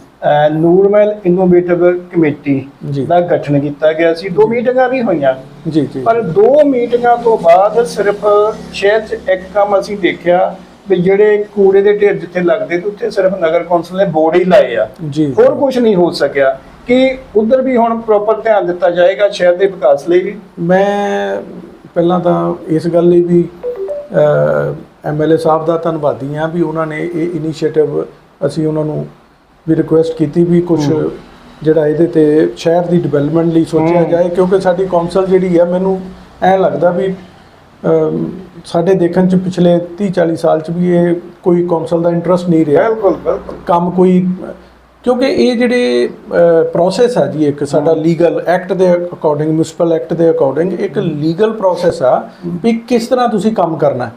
ਨੂਰਮਹਿਲ ਇਨੋਵੇਟਿਵ ਕਮੇਟੀ ਦਾ ਗਠਨ ਕੀਤਾ ਗਿਆ ਸੀ। ਦੋ ਮੀਟਿੰਗਾਂ ਵੀ ਹੋਈਆਂ। ਜੀ ਜੀ। ਪਰ ਦੋ ਮੀਟਿੰਗਾਂ ਤੋਂ ਬਾਅਦ ਸਿਰਫ ਸ਼ਹਿਰ 'ਚ ਇੱਕ ਕੰਮ ਅਸੀਂ ਦੇਖਿਆ ਵੀ ਜਿਹੜੇ ਕੂੜੇ ਦੇ ਢੇਰ ਜਿੱਥੇ ਲੱਗਦੇ ਤੇ ਉੱਥੇ ਸਿਰਫ ਨਗਰ ਕੌਂਸਲ ਨੇ ਬੋਰਡ ਹੀ ਲਾਏ ਆ। ਹੋਰ ਕੁਝ ਨਹੀਂ ਹੋ ਸਕਿਆ। ਕਿ ਉਧਰ ਵੀ ਹੁਣ ਪ੍ਰੋਪਰ ਧਿਆਨ ਦਿੱਤਾ ਜਾਏਗਾ ਸ਼ਹਿਰ ਦੇ ਵਿਕਾਸ ਲਈ ਵੀ? ਮੈਂ ਪਹਿਲਾਂ ਤਾਂ ਇਸ ਗੱਲ ਲਈ ਵੀ ਐਮਐਲਏ ਸਾਹਿਬ ਦਾ ਧੰਨਵਾਦੀ ਹਾਂ ਵੀ ਉਹਨਾਂ ਨੇ ਇਹ ਇਨੀਸ਼ੀਏਟਿਵ ਅਸੀਂ ਉਹਨਾਂ ਨੂੰ ਵੀ ਰਿਕੁਐਸਟ ਕੀਤੀ ਵੀ ਕੁਝ ਜਿਹੜਾ ਇਹਦੇ ਤੇ ਸ਼ਹਿਰ ਦੀ ਡਿਵੈਲਪਮੈਂਟ ਲਈ ਸੋਚਿਆ। ਜਾਏ ਕਿਉਂਕਿ ਸਾਡੀ ਕੌਂਸਲ ਜਿਹੜੀ ਆ ਮੈਨੂੰ ਐ ਲੱਗਦਾ ਵੀ ਸਾਡੇ ਦੇਖਣ ਚ ਪਿਛਲੇ 30 40 ਸਾਲ ਚ ਵੀ ਇਹ ਕੋਈ ਕੌਂਸਲ ਦਾ ਇੰਟਰਸਟ ਨਹੀਂ ਰਿਹਾ। ਬਿਲਕੁਲ ਬਿਲਕੁਲ। ਕੰਮ ਕੋਈ ਕਿਉਂਕਿ ਇਹ ਜਿਹੜੇ ਪ੍ਰੋਸੈਸ ਆ ਜੀ ਇੱਕ ਸਾਡਾ ਲੀਗਲ ਐਕਟ ਦੇ ਅਕੋਰਡਿੰਗ ਮਿਊਨਿਸਪਲ ਐਕਟ ਦੇ ਅਕੋਰਡਿੰਗ ਇੱਕ ਲੀਗਲ ਪ੍ਰੋਸੈਸ ਆ ਵੀ ਕਿਸ ਤਰ੍ਹਾਂ ਤੁਸੀਂ ਕੰਮ ਕਰਨਾ ਹੈ।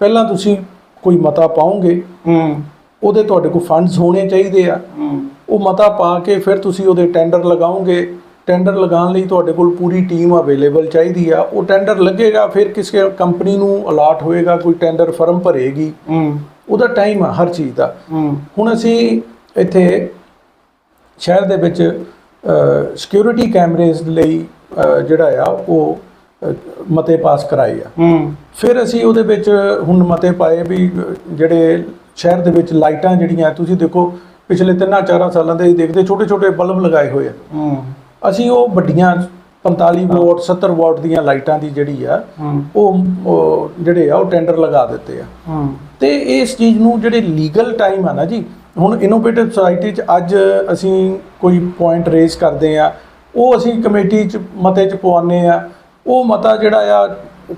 ਪਹਿਲਾਂ ਤੁਸੀਂ ਕੋਈ ਮਤਾ ਪਾਓਗੇ ਹੂੰ। ਉਹਦੇ ਤੁਹਾਡੇ ਕੋਲ ਫੰਡਸ ਹੋਣੇ ਚਾਹੀਦੇ ਆ। ਉਹ ਮਤਾ ਪਾ ਕੇ ਫਿਰ ਤੁਸੀਂ ਉਹਦੇ ਟੈਂਡਰ ਲਗਾਓਗੇ। ਟੈਂਡਰ ਲਗਾਉਣ ਲਈ ਤੁਹਾਡੇ ਕੋਲ ਪੂਰੀ ਟੀਮ ਅਵੇਲੇਬਲ ਚਾਹੀਦੀ ਆ। ਉਹ ਟੈਂਡਰ ਲੱਗੇਗਾ ਫਿਰ ਕਿਸੇ ਕੰਪਨੀ ਨੂੰ ਅਲਾਟ ਹੋਏਗਾ ਕੋਈ ਟੈਂਡਰ ਫਰਮ ਭਰੇਗੀ। ਉਹਦਾ ਟਾਈਮ ਆ ਹਰ ਚੀਜ਼ ਦਾ। ਹੁਣ ਅਸੀਂ ਇੱਥੇ ਸ਼ਹਿਰ ਦੇ ਵਿੱਚ ਸਿਕਿਉਰਿਟੀ ਕੈਮਰੇਜ਼ ਲਈ ਜਿਹੜਾ ਆ ਉਹ ਮਤੇ ਪਾਸ ਕਰਾਏ ਆ। ਫਿਰ ਅਸੀਂ ਉਹਦੇ ਵਿੱਚ ਹੁਣ ਮਤੇ ਪਾਏ ਵੀ ਜਿਹੜੇ ਸ਼ਹਿਰ ਦੇ ਵਿੱਚ ਲਾਈਟਾਂ ਜਿਹੜੀਆਂ ਤੁਸੀਂ ਦੇਖੋ ਪਿਛਲੇ ਤਿੰਨਾਂ ਚਾਰਾਂ ਸਾਲਾਂ ਦੇ ਦੇਖਦੇ ਛੋਟੇ ਛੋਟੇ ਬਲਬ ਲਗਾਏ ਹੋਏ ਆ। ਅਸੀਂ ਉਹ ਵੱਡੀਆਂ 45 ਵਾਟ 70 ਵਾਟ ਦੀਆਂ ਲਾਈਟਾਂ ਦੀ ਜਿਹੜੀ ਆ ਉਹ ਜਿਹੜੇ ਆ ਉਹ ਟੈਂਡਰ ਲਗਾ ਦਿੱਤੇ ਆ। ਤੇ ਇਸ ਚੀਜ਼ ਨੂੰ ਜਿਹੜੇ ਲੀਗਲ ਟਾਈਮ ਆ ਨਾ ਜੀ ਹੁਣ ਇਨੋਵੇਟਿਵ ਸੁਸਾਇਟੀ ਚ ਅੱਜ ਅਸੀਂ ਕੋਈ ਪੁਆਇੰਟ ਰੇਜ਼ ਕਰਦੇ ਆ ਉਹ ਅਸੀਂ ਕਮੇਟੀ ਚ ਮਤੇ ਚ ਪਵਾਉਂਦੇ ਆ ਉਹ ਮਤਾ ਜਿਹੜਾ ਆ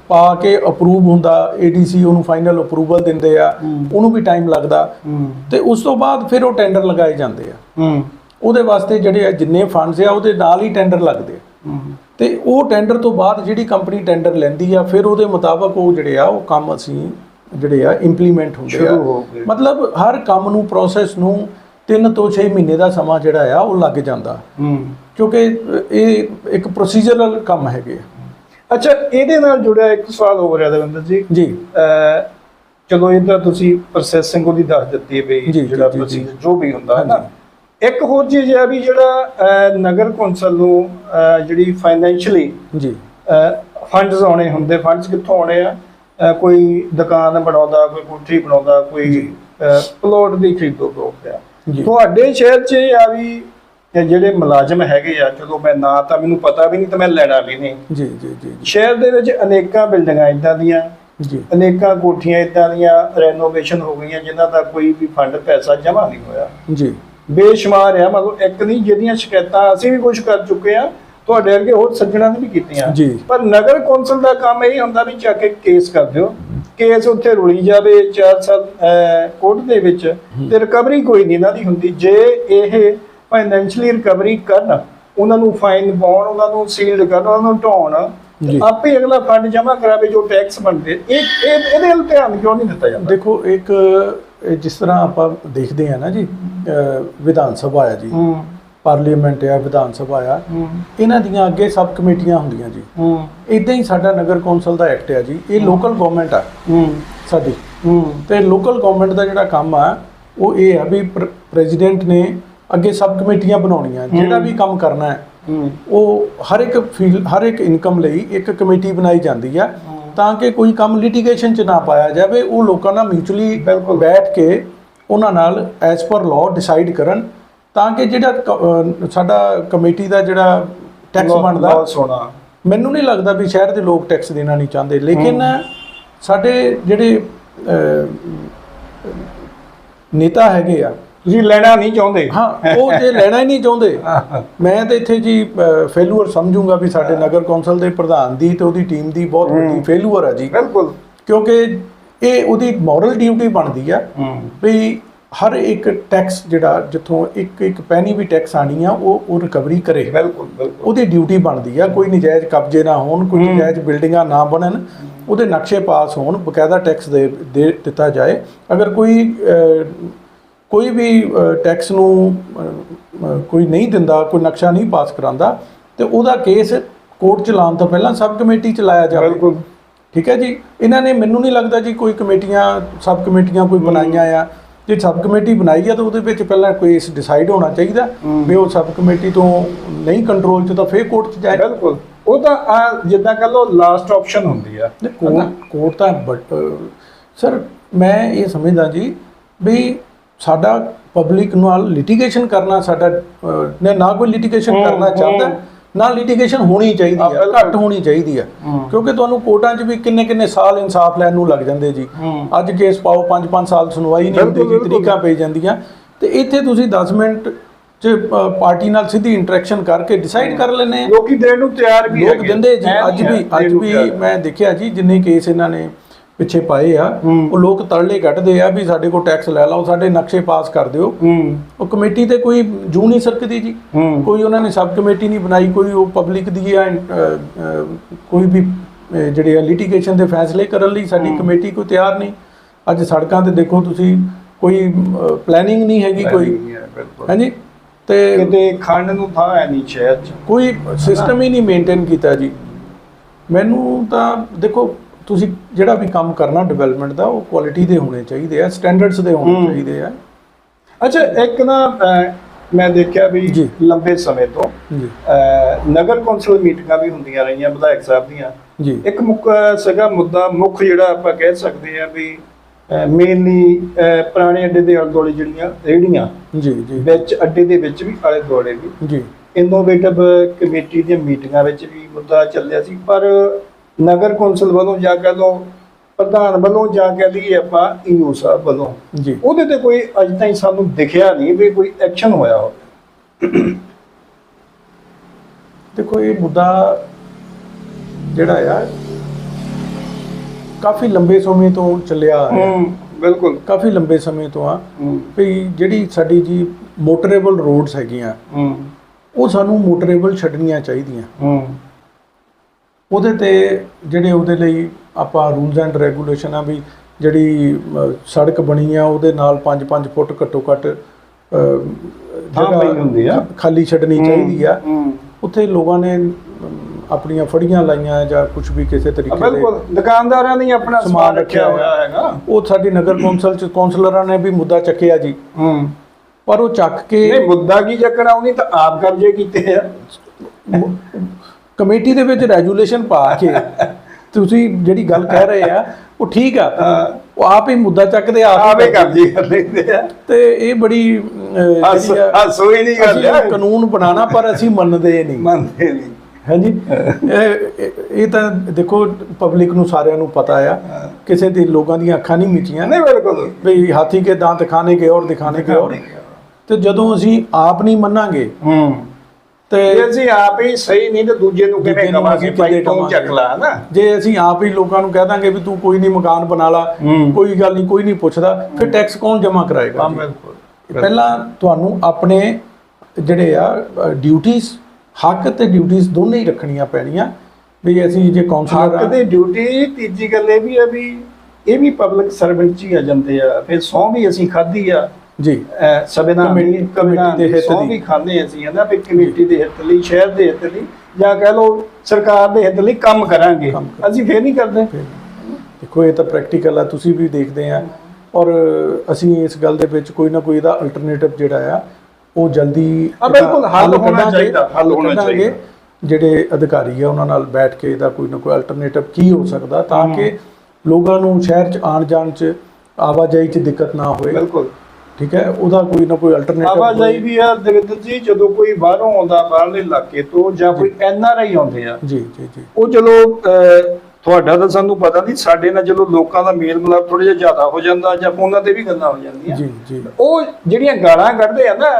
ਪਾ ਕੇ ਅਪਰੂਵ ਹੁੰਦਾ ਏਡੀਸੀ ਉਹਨੂੰ ਫਾਈਨਲ ਅਪਰੂਵਲ ਦਿੰਦੇ ਆ ਉਹਨੂੰ ਵੀ ਟਾਈਮ ਲੱਗਦਾ। ਤੇ ਉਸ ਤੋਂ ਬਾਅਦ ਫਿਰ ਉਹ ਟੈਂਡਰ ਲਗਾਏ ਜਾਂਦੇ ਆ। ਉਹਦੇ ਵਾਸਤੇ ਜਿਹੜੇ ਜਿੰਨੇ ਫੰਡਸ ਆ ਉਹਦੇ ਨਾਲ ਹੀ ਟੈਂਡਰ ਲੱਗਦੇ ਆ। ਤੇ ਉਹ ਟੈਂਡਰ ਤੋਂ ਬਾਅਦ ਜਿਹੜੀ ਕੰਪਨੀ ਟੈਂਡਰ ਲੈਂਦੀ ਆ ਫਿਰ ਉਹਦੇ ਮੁਤਾਬਕ ਉਹ ਜਿਹੜੇ ਆ ਉਹ ਕੰਮ ਅਸੀਂ ਜਿਹੜੇ ਆ ਇੰਪਲੀਮੈਂਟ ਹੁੰਦੇ ਆ। ਮਤਲਬ ਹਰ ਕੰਮ ਨੂੰ ਪ੍ਰੋਸੈਸ ਨੂੰ 3 ਤੋਂ 6 ਮਹੀਨੇ ਦਾ ਸਮਾਂ ਜਿਹੜਾ ਆ ਉਹ ਲੱਗ ਜਾਂਦਾ। ਕਿਉਂਕਿ ਇਹ ਇੱਕ ਪ੍ਰੋਸੀਜਰਲ ਕੰਮ ਹੈਗੇ। ਅੱਛਾ ਇਹਦੇ ਨਾਲ ਜੁੜਿਆ ਇੱਕ ਸਵਾਲ ਹੋ ਰਿਹਾ ਦਵਿੰਦਰ ਜੀ। ਜੀ। ਚਲੋ ਇਹਦਾ ਤੁਸੀਂ ਪ੍ਰੋਸੈਸਿੰਗ ਉਹਦੀ ਦੱਸ ਦਿੱਤੀ ਹੈ ਵੀ ਜਿਹੜਾ procedure ਜੋ ਵੀ ਹੁੰਦਾ ਹੈ ਨਾ? ਇੱਕ ਹੋਰ ਚੀਜ਼ ਆ ਵੀ ਜਿਹੜਾ ਨਗਰ ਕੌਂਸਲ ਨੂੰ ਜਿਹੜੀ ਫਾਈਨੈਂਸ਼ੀਅਲੀ ਜੀ। ਫੰਡਸ ਆਉਣੇ ਹੁੰਦੇ ਫੰਡਸ ਕਿੱਥੋਂ ਆਉਣੇ ਆ? ਕੋਈ ਦੁਕਾਨ ਬਣਾਉਂਦਾ ਕੋਈ ਕੋਠੀ ਬਣਾਉਂਦਾ ਕੋਈ ਪਲੋਟ ਦੀ ਖਰੀਦੋ ਜੀ। ਤੁਹਾਡੇ ਸ਼ਹਿਰ 'ਚ ਇਹ ਆ ਵੀ ਜਿਹੜੇ ਮੁਲਾਜ਼ਮ ਹੈਗੇ ਆ ਚਲੋ ਮੈਂ ਨਾ ਤਾਂ ਮੈਨੂੰ ਪਤਾ ਵੀ ਨਹੀਂ ਤੇ ਮੈਂ ਲੈਣਾ ਵੀ ਨਹੀਂ। ਜੀ ਜੀ ਜੀ ਜੀ, ਸ਼ਹਿਰ ਦੇ ਵਿੱਚ ਅਨੇਕਾਂ ਬਿਲਡਿੰਗਾਂ ਇਦਾਂ ਦੀਆਂ ਜੀ। ਅਨੇਕਾਂ ਕੋਠੀਆਂ ਇਦਾਂ ਦੀਆਂ ਰੈਨੋਵੇਸ਼ਨ ਹੋ ਗਈਆਂ ਜਿਨ੍ਹਾਂ ਦਾ ਕੋਈ ਵੀ ਫੰਡ ਪੈਸਾ ਜਮ੍ਹਾਂ ਨਹੀਂ ਹੋਇਆ। ਜੀ। ਬੇਸ਼ੁਮਾਰ ਆ ਮਤਲਬ ਇੱਕ ਨਹੀਂ ਜਿਹਦੀਆਂ ਸ਼ਿਕਾਇਤਾਂ ਅਸੀਂ ਵੀ ਕੁਝ ਕਰ ਚੁੱਕੇ ਆ ਤੁਹਾਡੇ ਵਰਗੇ ਹੋਰ ਸੱਜਣਾ ਨੇ ਵੀ ਕੀਤੀਆਂ। ਪਰ ਨਗਰ ਕੌਂਸਲ ਦਾ ਕੰਮ ਇਹ ਹੁੰਦਾ ਵੀ ਚੱਕ ਕੇ ਕੇਸ ਕਰ ਦਿਓ। ਕੇਸ ਉੱਥੇ ਰੁਲੀ ਜਾਵੇ 4 ਸਾਲ ਕੋਰਟ ਦੇ ਵਿੱਚ ਤੇ ਰਿਕਵਰੀ ਕੋਈ ਨਹੀਂ ਇਹਨਾਂ ਦੀ ਹੁੰਦੀ। ਜੇ ਇਹ ਫਾਈਨੈਂਸ਼ੀਅਲੀ ਰਿਕਵਰੀ ਕਰਨ ਉਹਨਾਂ ਨੂੰ ਫਾਈਨ ਪਾਉਣ ਉਹਨਾਂ ਨੂੰ ਸੀਲਡ ਕਰਨ ਉਹਨਾਂ ਨੂੰ ਢਾਉਣ। ਆਪੇ ਅਗਲਾ ਫੰਡ ਜਮ੍ਹਾਂ ਕਰਾਵੇ ਜੋ ਟੈਕਸ ਬਣਦੇ। ਇਹ ਇਹ- ਇਹਦੇ ਧਿਆਨ ਕਿਉਂ ਨਹੀਂ ਦਿੱਤਾ ਜਾਂਦਾ? ਦੇਖੋ ਇੱਕ ਇਹ ਜਿਸ ਤਰ੍ਹਾਂ ਆਪਾਂ ਦੇਖਦੇ ਆ ਨਾ ਜੀ ਵਿਧਾਨ ਸਭਾ ਆ ਜੀ ਪਾਰਲੀਮੈਂਟ ਆ ਵਿਧਾਨ ਸਭਾ ਆ ਇਹਨਾਂ ਦੀਆਂ ਅੱਗੇ ਸਬ ਕਮੇਟੀਆਂ ਹੁੰਦੀਆਂ ਜੀ। ਹੂੰ। ਇਦਾਂ ਹੀ ਸਾਡਾ ਨਗਰ ਕੌਂਸਲ ਦਾ ਐਕਟ ਆ ਜੀ ਇਹ ਲੋਕਲ ਗਵਰਨਮੈਂਟ ਆ ਸਾਡੀ। ਤੇ ਲੋਕਲ ਗਵਰਨਮੈਂਟ ਦਾ ਜਿਹੜਾ ਕੰਮ ਆ ਉਹ ਇਹ ਆ ਵੀ ਪ੍ਰੈਜ਼ੀਡੈਂਟ ਨੇ ਅੱਗੇ ਸਬ ਕਮੇਟੀਆਂ ਬਣਾਉਣੀਆਂ ਜਿਹੜਾ ਵੀ ਕੰਮ ਕਰਨਾ ਹੈ ਉਹ ਹਰ ਇੱਕ ਫੀਲਡ ਹਰ ਇੱਕ ਇਨਕਮ ਲਈ ਇੱਕ ਕਮੇਟੀ ਬਣਾਈ ਜਾਂਦੀ ਆ। ਤਾਂ ਕਿ ਕੋਈ ਕੰਮ ਲਿਟੀਗੇਸ਼ਨ 'ਚ ਨਾ ਪਾਇਆ ਜਾਵੇ ਉਹ ਲੋਕਾਂ ਨਾਲ ਮਿਊਚੁਅਲੀ ਬਿਲਕੁਲ। ਬੈਠ ਕੇ ਉਹਨਾਂ ਨਾਲ ਐਸ ਪਰ ਲਾਅ ਡਿਸਾਈਡ ਕਰਨ ਤਾਂ ਕਿ ਜਿਹੜਾ ਸਾਡਾ ਕਮੇਟੀ ਦਾ ਜਿਹੜਾ ਟੈਕਸ ਬਣਦਾ ਮੈਨੂੰ ਨਹੀਂ ਲੱਗਦਾ ਵੀ ਸ਼ਹਿਰ ਦੇ ਲੋਕ ਟੈਕਸ ਦੇਣਾ ਨਹੀਂ ਚਾਹੁੰਦੇ ਲੇਕਿਨ ਸਾਡੇ ਜਿਹੜੇ ਨੇਤਾ ਹੈਗੇ ਆ ਤੁਸੀਂ ਲੈਣਾ ਨਹੀਂ ਚਾਹੁੰਦੇ। ਹਾਂ ਉਹ ਜੇ ਲੈਣਾ ਹੀ ਨਹੀਂ ਚਾਹੁੰਦੇ ਮੈਂ ਤਾਂ ਇੱਥੇ ਜੀ ਫੇਲੂਅਰ ਸਮਝੂੰਗਾ ਵੀ ਸਾਡੇ ਨਗਰ ਕੌਂਸਲ ਦੇ ਪ੍ਰਧਾਨ ਦੀ ਤੇ ਉਹਦੀ ਟੀਮ ਦੀ ਬਹੁਤ ਵੱਡੀ ਫੇਲੂਅਰ ਹੈ ਜੀ। ਬਿਲਕੁਲ। ਕਿਉਂਕਿ ਇਹ ਉਹਦੀ ਮੋਰਲ ਡਿਊਟੀ ਬਣਦੀ ਆ ਵੀ ਹਰ ਇੱਕ ਟੈਕਸ ਜਿਹੜਾ ਜਿੱਥੋਂ ਇੱਕ ਇੱਕ ਪੈਨੀ ਵੀ ਟੈਕਸ ਆਣੀ ਆ ਉਹ ਉਹ ਰਿਕਵਰੀ ਕਰੇ। ਬਿਲਕੁਲ ਬਿਲਕੁਲ। ਉਹਦੀ ਡਿਊਟੀ ਬਣਦੀ ਆ ਕੋਈ ਨਜਾਇਜ਼ ਕਬਜ਼ੇ ਨਾ ਹੋਣ ਕੋਈ। ਨਜਾਇਜ਼ ਬਿਲਡਿੰਗਾਂ ਨਾ ਬਣਨ ਉਹਦੇ ਨਕਸ਼ੇ ਪਾਸ ਹੋਣ ਬਕਾਇਦਾ ਟੈਕਸ ਦੇ ਦਿੱਤਾ ਜਾਏ। ਅਗਰ ਕੋਈ ਕੋਈ ਵੀ ਟੈਕਸ ਨੂੰ ਕੋਈ ਨਹੀਂ ਦਿੰਦਾ ਕੋਈ ਨਕਸ਼ਾ ਨਹੀਂ ਪਾਸ ਕਰਾਂਦਾ ਤੇ ਉਹਦਾ ਕੇਸ ਕੋਰਟ ਚ ਲਾਉਣ ਤੋਂ ਪਹਿਲਾਂ ਸਬ ਕਮੇਟੀ ਚ ਲਾਇਆ ਜਾਵੇ। ਬਿਲਕੁਲ। ਠੀਕ ਹੈ ਜੀ? ਇਹਨਾਂ ਨੇ ਮੈਨੂੰ ਨਹੀਂ ਲੱਗਦਾ ਜੀ ਕੋਈ ਕਮੇਟੀਆਂ ਸਬ ਕਮੇਟੀਆਂ ਕੋਈ ਬਣਾਈਆਂ ਆ। ਜੇ ਸਬ ਕਮੇਟੀ ਬਣਾਈ ਆ ਤਾਂ ਉਹਦੇ ਵਿੱਚ ਪਹਿਲਾਂ ਕੋਈ ਇਸ ਡਿਸਾਈਡ ਹੋਣਾ ਚਾਹੀਦਾ। ਵੀ ਉਹ ਸਬ ਕਮੇਟੀ ਤੋਂ ਨਹੀਂ ਕੰਟਰੋਲ ਚ ਤਾਂ ਫੇਰ ਕੋਰਟ ਚ ਜਾਏ। ਬਿਲਕੁਲ। ਉਹ ਤਾਂ ਆ ਜਿੱਦਾਂ ਕਹ ਲੋ ਲਾਸਟ ਆਪਸ਼ਨ ਹੁੰਦੀ ਆ। ਕੋਰਟ ਕੋਰਟ ਤਾਂ ਬਟ ਸਰ ਮੈਂ ਇਹ ਸਮਝਦਾ ਜੀ ਵੀ ਸਾਡਾ ਪਬਲਿਕ ਨਾਲ ਲਿਟੀਗੇਸ਼ਨ ਕਰਨਾ ਸਾਡਾ ਨੇ ਨਾ ਕੋਈ ਲਿਟੀਗੇਸ਼ਨ ਕਰਨਾ ਚਾਹੁੰਦਾ। ਨਾ ਲਿਟੀਗੇਸ਼ਨ ਹੋਣੀ ਚਾਹੀਦੀ ਬਿਲਕੁਲ। ਘੱਟ ਹੋਣੀ ਚਾਹੀਦੀ ਹੈ ਹੂੰ। ਕਿਉਂਕਿ ਤੁਹਾਨੂੰ ਕੋਰਟਾਂ 'ਚ ਵੀ ਕਿੰਨੇ ਕਿੰਨੇ ਸਾਲ ਇਨਸਾਫ ਲੈਣ ਨੂੰ ਲੱਗ ਜਾਂਦੇ ਜੀ। ਅੱਜ ਕੇਸ ਪਾਓ 5-5 ਸਾਲ ਸੁਣਵਾਈ ਨਹੀਂ ਹੁੰਦੀ ਜੀ। ਤਰੀਕਾਂ ਪਈ ਜਾਂਦੀਆਂ ਤੇ ਇੱਥੇ ਤੁਸੀਂ 10 ਮਿੰਟ 'ਚ ਪਾਰਟੀ ਨਾਲ ਸਿੱਧੀ ਇੰਟਰੈਕਸ਼ਨ ਕਰਕੇ ਡਿਸਾਈਡ ਕਰ ਲੈਨੇ ਆ ਲੋਕੀ ਦੇਣ ਨੂੰ ਤਿਆਰ ਵੀ ਲੋਕ। ਦਿੰਦੇ ਜੀ ਅੱਜ ਵੀ ਅੱਜ ਵੀ। ਮੈਂ ਦੇਖਿਆ ਜੀ ਜਿੰਨੇ ਕੇਸ ਇਹਨਾਂ ਨੇ ਪਿੱਛੇ ਪਾਏ ਆ। ਉਹ ਲੋਕ ਤਰਲੇ ਕੱਢਦੇ ਆ ਵੀ ਸਾਡੇ ਕੋਲ ਟੈਕਸ ਲੈ ਲਓ ਸਾਡੇ ਨਕਸ਼ੇ ਪਾਸ ਕਰ ਦਿਓ। ਉਹ ਕਮੇਟੀ ਤੇ ਕੋਈ ਜੂ ਨਹੀਂ ਸਰਕਦੀ ਜੀ। ਕੋਈ ਉਹਨਾਂ ਨੇ ਸਬ ਕਮੇਟੀ ਨਹੀਂ ਬਣਾਈ ਕੋਈ ਉਹ ਪਬਲਿਕ ਦੀ ਆ ਕੋਈ ਵੀ ਜਿਹੜੇ ਆ ਲਿਟੀਗੇਸ਼ਨ ਦੇ ਫੈਸਲੇ ਕਰਨ ਲਈ ਸਾਡੀ ਕਮੇਟੀ ਕੋਈ ਤਿਆਰ ਨਹੀਂ। ਅੱਜ ਸੜਕਾਂ ਤੇ ਦੇਖੋ ਤੁਸੀਂ ਕੋਈ ਪਲੈਨਿੰਗ ਨਹੀਂ ਹੈਗੀ ਕੋਈ। ਹਾਂਜੀ? ਤੇ ਕਿਤੇ ਖੰਡ ਨੂੰ ਥਾਂ ਹੈ ਨਹੀਂ ਸ਼ਹਿਰ ਚ। ਕੋਈ ਸਿਸਟਮ ਹੀ ਨਹੀਂ ਮੇਨਟੇਨ ਕੀਤਾ ਜੀ। ਮੈਨੂੰ ਤਾਂ ਦੇਖੋ ਤੁਸੀਂ ਜਿਹੜਾ ਵੀ ਕੰਮ ਕਰਨਾ ਡਿਵੈਲਪਮੈਂਟ ਦਾ ਉਹ ਕੁਆਲਿਟੀ ਦੇ ਹੋਣੇ ਚਾਹੀਦੇ ਆ ਸਟੈਂਡਰਡਸ ਦੇ ਹੋਣੇ। ਚਾਹੀਦੇ ਆ। ਅੱਛਾ ਇੱਕ ਨਾ ਮੈਂ ਦੇਖਿਆ ਵੀ। ਲੰਬੇ ਸਮੇਂ ਤੋਂ ਨਗਰ ਕੌਂਸਲ ਮੀਟਿੰਗਾਂ ਵੀ ਹੁੰਦੀਆਂ ਰਹੀਆਂ ਵਿਧਾਇਕ ਸਾਹਿਬ ਦੀਆਂ। ਜੀ। ਇੱਕ ਮੁੱਖ ਸੀਗਾ ਮੁੱਦਾ ਮੁੱਖ ਜਿਹੜਾ ਆਪਾਂ ਕਹਿ ਸਕਦੇ ਆ ਵੀ ਮੇਨਲੀ ਪੁਰਾਣੇ ਅੱਡੇ ਦੇ ਆਲੇ ਦੁਆਲੇ ਜਿਹੜੀਆਂ ਰੇਹੜੀਆਂ ਜੀ ਜੀ। ਵਿੱਚ ਅੱਡੇ ਦੇ ਵਿੱਚ ਵੀ ਆਲੇ ਦੁਆਲੇ ਵੀ। ਜੀ। ਇਨੋਵੇਟਿਵ ਕਮੇਟੀ ਦੀਆਂ ਮੀਟਿੰਗਾਂ ਵਿੱਚ ਵੀ ਮੁੱਦਾ ਚੱਲਿਆ ਸੀ ਪਰ ਨਗਰ ਕੌਂਸਲ ਵੱਲੋਂ ਜਾਂ ਕਹ ਲਓ ਪ੍ਰਧਾਨ ਵੱਲੋਂ ਜਾਂ ਕਹਿ ਲਈਏ ਆਪਾਂ ਈਓ ਸਾਹਿਬ ਵੱਲੋਂ। ਜੀ। ਉਹਦੇ ਤੇ ਕੋਈ ਅਜੇ ਤਾਈਂ ਸਾਨੂੰ ਦਿਖਿਆ ਨਹੀਂ ਵੀ ਕੋਈ ਐਕਸ਼ਨ ਹੋਇਆ ਹੋਵੇ। ਦੇਖੋ ਇਹ ਮੁੱਦਾ ਜਿਹੜਾ ਆ ਕਾਫੀ ਲੰਬੇ ਸਮੇਂ ਤੋਂ ਚੱਲਿਆ ਆ ਰਿਹਾ। ਬਿਲਕੁਲ। ਕਾਫੀ ਲੰਬੇ ਸਮੇਂ ਤੋਂ ਆ। ਵੀ ਜਿਹੜੀ ਸਾਡੀ ਜੀ ਮੋਟਰੇਬਲ ਰੋਡਸ ਹੈਗੀਆਂ ਉਹ ਸਾਨੂੰ ਮੋਟਰੇਬਲ ਛੱਡਣੀਆਂ ਚਾਹੀਦੀਆਂ। ਉਹਦੇ ਤੇ ਜਿਹੜੇ ਉਹਦੇ ਲਈ ਆਪਾਂ ਰੂਲਸ ਐਂਡ ਰੈਗੂਲੇਸ਼ਨ ਆ ਵੀ ਜਿਹੜੀ ਸੜਕ ਬਣੀ ਆ ਉਹਦੇ ਨਾਲ 5-5 ਫੁੱਟ ਘੱਟੋ ਘੱਟ ਆ। ਖਾਲੀ ਛੱਡਣੀ ਚਾਹੀਦੀ ਆ। ਉੱਥੇ ਲੋਕਾਂ ਨੇ ਆਪਣੀਆਂ ਫੜੀਆਂ ਲਾਈਆਂ ਜਾਂ ਕੁਝ ਵੀ ਕਿਸੇ ਤਰੀਕੇ ਦੇ ਬਿਲਕੁਲ ਦੁਕਾਨਦਾਰਾਂ ਨੇ ਆਪਣਾ ਸਮਾਨ ਰੱਖਿਆ ਹੋਇਆ ਹੈਗਾ। ਉਹ ਸਾਡੀ ਨਗਰ ਕੌਂਸਲ ਚ ਕੌਂਸਲਰਾਂ ਨੇ ਵੀ ਮੁੱਦਾ ਚੱਕਿਆ ਜੀ। ਹੂੰ। ਪਰ ਉਹ ਚੱਕ ਨਹੀਂ ਕੇ ਮੁੱਦਾ ਕੀ ਚੱਕਣਾ ਉਹਨੇ ਤਾਂ ਆਪ ਕਬਜ਼ੇ ਕੀਤੇ ਆ। ਕਮੇਟੀ ਦੇ ਵਿੱਚ ਰੈਜੂਲੇਸ਼ਨ ਪਾ ਕੇ ਤੁਸੀਂ ਜਿਹੜੀ ਗੱਲ ਕਹਿ ਰਹੇ ਆ ਉਹ ਠੀਕ ਆ। ਹਾਂ। ਉਹ ਆਪ ਹੀ ਮੁੱਦਾ ਚੱਕਦੇ ਆਪ ਹੀ ਆਪੇ ਕਰਦੇ। ਕਬਜ਼ੇ ਕਰ ਲੈਂਦੇ ਆ। ਤੇ ਇਹ ਬੜੀ ਹੱਸ ਆ, ਹੀ ਨਹੀਂ ਗੱਲ ਆ। ਕਾਨੂੰਨ ਬਣਾਉਣਾ ਪਰ ਅਸੀਂ ਮੰਨਦੇ ਨਹੀਂ। ਮੰਨਦੇ ਨਹੀਂ। ਹਾਂਜੀ? ਇਹ ਤਾਂ ਦੇਖੋ ਪਬਲਿਕ ਨੂੰ ਸਾਰਿਆਂ ਨੂੰ ਪਤਾ ਆ ਕਿਸੇ ਦੀ ਲੋਕਾਂ ਦੀਆਂ ਅੱਖਾਂ ਨਹੀਂ ਮਿਚੀਆਂ। ਨਹੀਂ ਬਿਲਕੁਲ। ਵੀ ਹਾਥੀ ਕੇ ਦੰਦ ਖਾਣੇ ਕੇ ਔਰ ਦਿਖਾਣੇ ਕੇ ਔਰ। ਤੇ ਜਦੋਂ ਅਸੀਂ ਆਪ ਨਹੀਂ ਮੰਨਾਂਗੇ ਹੂੰ। ਤੇ ਜੇ ਅਸੀਂ ਆਪ ਹੀ ਸਹੀ ਨਹੀਂ ਤੇ ਦੂਜੇ ਨੂੰ ਕਿਵੇਂ ਕਵਾਂਗੇ? ਭਾਈ ਤੂੰ? ਚੱਕ ਲਾ ਨਾ। ਜੇ ਅਸੀਂ ਆਪ ਹੀ ਲੋਕਾਂ ਨੂੰ ਕਹਿ ਦਾਂਗੇ ਵੀ ਤੂੰ ਕੋਈ ਨਹੀਂ ਮਕਾਨ ਬਣਾ ਲਾ। ਕੋਈ ਗੱਲ ਨਹੀਂ ਕੋਈ ਨਹੀਂ ਪੁੱਛਦਾ ਫਿਰ ਟੈਕਸ ਕੌਣ ਜਮ੍ਹਾਂ ਕਰਾਏਗਾ? ਪਹਿਲਾਂ ਤੁਹਾਨੂੰ ਆਪਣੇ ਜਿਹੜੇ ਆ ਡਿਊਟੀਆਂ ਹੱਕ ਤੇ ਡਿਊਟੀਆਂ ਦੋਨੇ ਹੀ ਰੱਖਣੀਆਂ ਪੈਣੀਆਂ ਵੀ ਅਸੀਂ ਜੇ ਕਾਉਂਸਲਰ ਹੱਕ ਤੇ ਡਿਊਟੀ ਤੀਜੀ ਗੱਲ ਇਹ ਵੀ ਹੈ ਵੀ ਇਹ ਵੀ ਪਬਲਿਕ ਸਰਵੈਂਟ ਹੀ ਆ ਜਾਂਦੇ ਆ। ਫਿਰ ਸੌ ਵੀ ਅਸੀਂ ਖਾਧੀ ਆ। ਜੀ ਸੰਵਿਧਾਨ ਕਮੇਟੀ- ਦੀ ਕਮੇਟੀ ਦੇ ਹਿੱਤ ਦੀ। ਵੀ ਖਾਂਦੇ ਅਸੀਂ ਹਨਾ ਵੀ ਕਮੇਟੀ ਦੇ ਹਿੱਤ ਲਈ ਸ਼ਹਿਰ ਦੇ ਹਿੱਤ ਲਈ ਜਾਂ ਕਹਿ ਲਓ ਸਰਕਾਰ ਦੇ ਹਿੱਤ ਲਈ ਕੰਮ ਕਰਾਂਗੇ। ਅਸੀਂ ਫੇਰ ਨਹੀਂ ਕਰਦੇ ਦੇਖੋ ਇਹ ਤਾਂ ਪ੍ਰੈਕਟੀਕਲ ਆ ਤੁਸੀਂ ਵੀ ਦੇਖਦੇ ਆ ਔਰ ਅਸੀਂ ਇਸ ਗੱਲ ਦੇ ਵਿੱਚ ਕੋਈ ਨਾ ਕੋਈ ਇਹਦਾ ਅਲਟਰਨੇਟਿਵ ਜਿਹੜਾ ਆ ਉਹ ਜਲਦੀ ਹਾਂ, ਬਿਲਕੁਲ, ਹੱਲ ਹੋਣਾ ਚਾਹੀਦਾ, ਹੱਲ ਹੋਣਾ। ਚਾਹੀਦਾ। ਜਿਹੜੇ ਅਧਿਕਾਰੀ ਆ ਉਹਨਾਂ ਨਾਲ ਬੈਠ ਕੇ ਇਹਦਾ ਕੋਈ ਨਾ ਕੋਈ ਅਲਟਰਨੇਟਿਵ ਕੀ ਹੋ ਸਕਦਾ ਤਾਂ ਕਿ ਲੋਕਾਂ ਨੂੰ ਸ਼ਹਿਰ 'ਚ ਆਉਣ ਜਾਣ 'ਚ ਆਵਾਜਾਈ 'ਚ ਦਿੱਕਤ ਨਾ ਹੋਵੇ ਬਿਲਕੁਲ ਠੀਕ ਹੈ? ਉਹਦਾ ਕੋਈ ਨਾ ਕੋਈ ਅਲਟਰਨੇਟਿਵ ਆਵਾਜਾਈ ਵੀ ਆ ਦਵਿੰਦਰ ਜੀ ਜਦੋਂ ਕੋਈ ਬਾਹਰੋਂ ਆਉਂਦਾ ਬਾਹਰਲੇ ਇਲਾਕੇ ਤੋਂ ਜਾਂ ਕੋਈ ਐਨ ਆਰ ਆਈ ਆਉਂਦੇ ਆ। ਜੀ ਜੀ ਜੀ। ਉਹ ਚਲੋ ਤੁਹਾਡਾ ਤਾਂ ਸਾਨੂੰ ਪਤਾ ਨਹੀਂ ਸਾਡੇ ਨਾਲ ਚਲੋ ਲੋਕਾਂ ਦਾ ਮੇਲ ਮਿਲਾਪ ਥੋੜਾ ਜਿਹਾ ਜ਼ਿਆਦਾ ਹੋ ਜਾਂਦਾ ਜਾਂ ਉਹਨਾਂ ਤੇ ਵੀ ਗੱਲਾਂ ਹੋ ਜਾਂਦੀਆਂ। ਜੀ ਜੀ। ਉਹ ਜਿਹੜੀਆਂ ਗਾਲਾਂ ਕੱਢਦੇ ਆ ਨਾ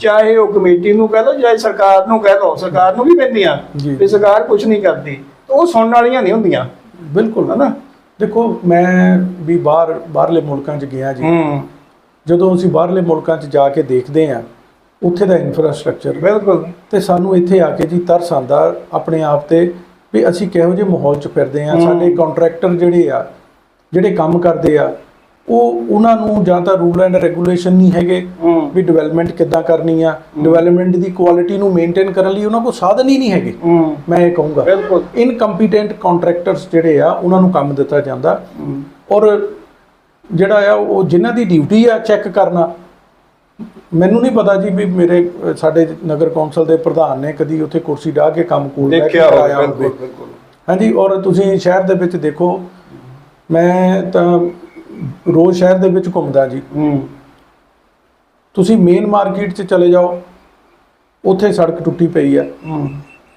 ਚਾਹੇ ਉਹ ਕਮੇਟੀ ਨੂੰ ਕਹਿ ਲਓ ਚਾਹੇ ਸਰਕਾਰ ਨੂੰ ਕਹਿ ਲਓ ਸਰਕਾਰ ਨੂੰ ਵੀ ਪੈਂਦੀਆਂ। ਵੀ ਸਰਕਾਰ ਕੁਝ ਨਹੀਂ ਕਰਦੀ ਉਹ ਸੁਣਨ ਵਾਲੀਆਂ ਨਹੀਂ ਹੁੰਦੀਆਂ। ਬਿਲਕੁਲ। ਹਨਾ? ਦੇਖੋ ਮੈਂ ਵੀ ਬਾਹਰ ਬਾਹਰਲੇ ਮੁਲਕਾਂ 'ਚ ਗਿਆ ਜੀ। ਹੂੰ। ਜਦੋਂ ਅਸੀਂ ਬਾਹਰਲੇ ਮੁਲਕਾਂ 'ਚ ਜਾ ਕੇ ਦੇਖਦੇ ਹਾਂ ਉੱਥੇ ਦਾ ਇਨਫਰਾਸਟ੍ਰਕਚਰ ਬਿਲਕੁਲ। ਤੇ ਸਾਨੂੰ ਇੱਥੇ ਆ ਕੇ ਜੀ ਤਰਸ ਆਉਂਦਾ ਆਪਣੇ ਆਪ ਤੇ ਵੀ ਅਸੀਂ ਕਿਹੋ ਜਿਹੇ ਮਾਹੌਲ 'ਚ ਫਿਰਦੇ ਆ। ਸਾਡੇ ਕੰਟਰੈਕਟਰ ਜਿਹੜੇ ਆ ਜਿਹੜੇ ਕੰਮ ਕਰਦੇ ਆ ਉਹ ਉਹਨਾਂ ਨੂੰ ਜਾਂ ਤਾਂ ਰੂਲ ਐਂਡ ਰੈਗੂਲੇਸ਼ਨ ਨਹੀਂ ਹੈਗੇ ਵੀ ਡਿਵੈਲਪਮੈਂਟ ਕਿੱਦਾਂ ਕਰਨੀ ਆ। ਡਿਵੈਲਪਮੈਂਟ ਦੀ ਕੁਆਲਿਟੀ ਨੂੰ ਮੇਨਟੇਨ ਕਰਨ ਲਈ ਉਹਨਾਂ ਕੋਲ ਸਾਧਨ ਹੀ ਨਹੀਂ ਹੈਗੇ। ਮੈਂ ਇਹ ਕਹੂੰਗਾ ਬਿਲਕੁਲ। ਇਨਕੰਪੀਟੈਂਟ ਕੰਟਰੈਕਟਰਸ ਜਿਹੜੇ ਆ ਉਹਨਾਂ ਨੂੰ ਕੰਮ ਦਿੱਤਾ ਜਾਂਦਾ। ਔਰ ਜਿਹੜਾ ਆ ਉਹ ਜਿਨ੍ਹਾਂ ਦੀ ਡਿਊਟੀ ਆ ਚੈੱਕ ਕਰਨਾ ਮੈਨੂੰ ਨਹੀਂ ਪਤਾ ਜੀ ਵੀ ਮੇਰੇ ਸਾਡੇ ਨਗਰ ਕੌਂਸਲ ਦੇ ਪ੍ਰਧਾਨ ਨੇ ਕਦੀ ਉੱਥੇ ਕੁਰਸੀ ਢਾ ਕੇ ਕੰਮ ਕੋਲ ਬਹਿ ਕੇ ਦੇਖਿਆ ਹੋਵੇ ਹਾਂਜੀ ਔਰ ਤੁਸੀਂ ਸ਼ਹਿਰ ਦੇ ਵਿੱਚ ਦੇਖੋ ਮੈਂ ਤਾਂ ਰੋਜ਼ ਸ਼ਹਿਰ ਦੇ ਵਿੱਚ ਘੁੰਮਦਾ ਜੀ। ਤੁਸੀਂ ਮੇਨ ਮਾਰਕੀਟ 'ਚ ਚਲੇ ਜਾਓ ਉੱਥੇ ਸੜਕ ਟੁੱਟੀ ਪਈ ਆ।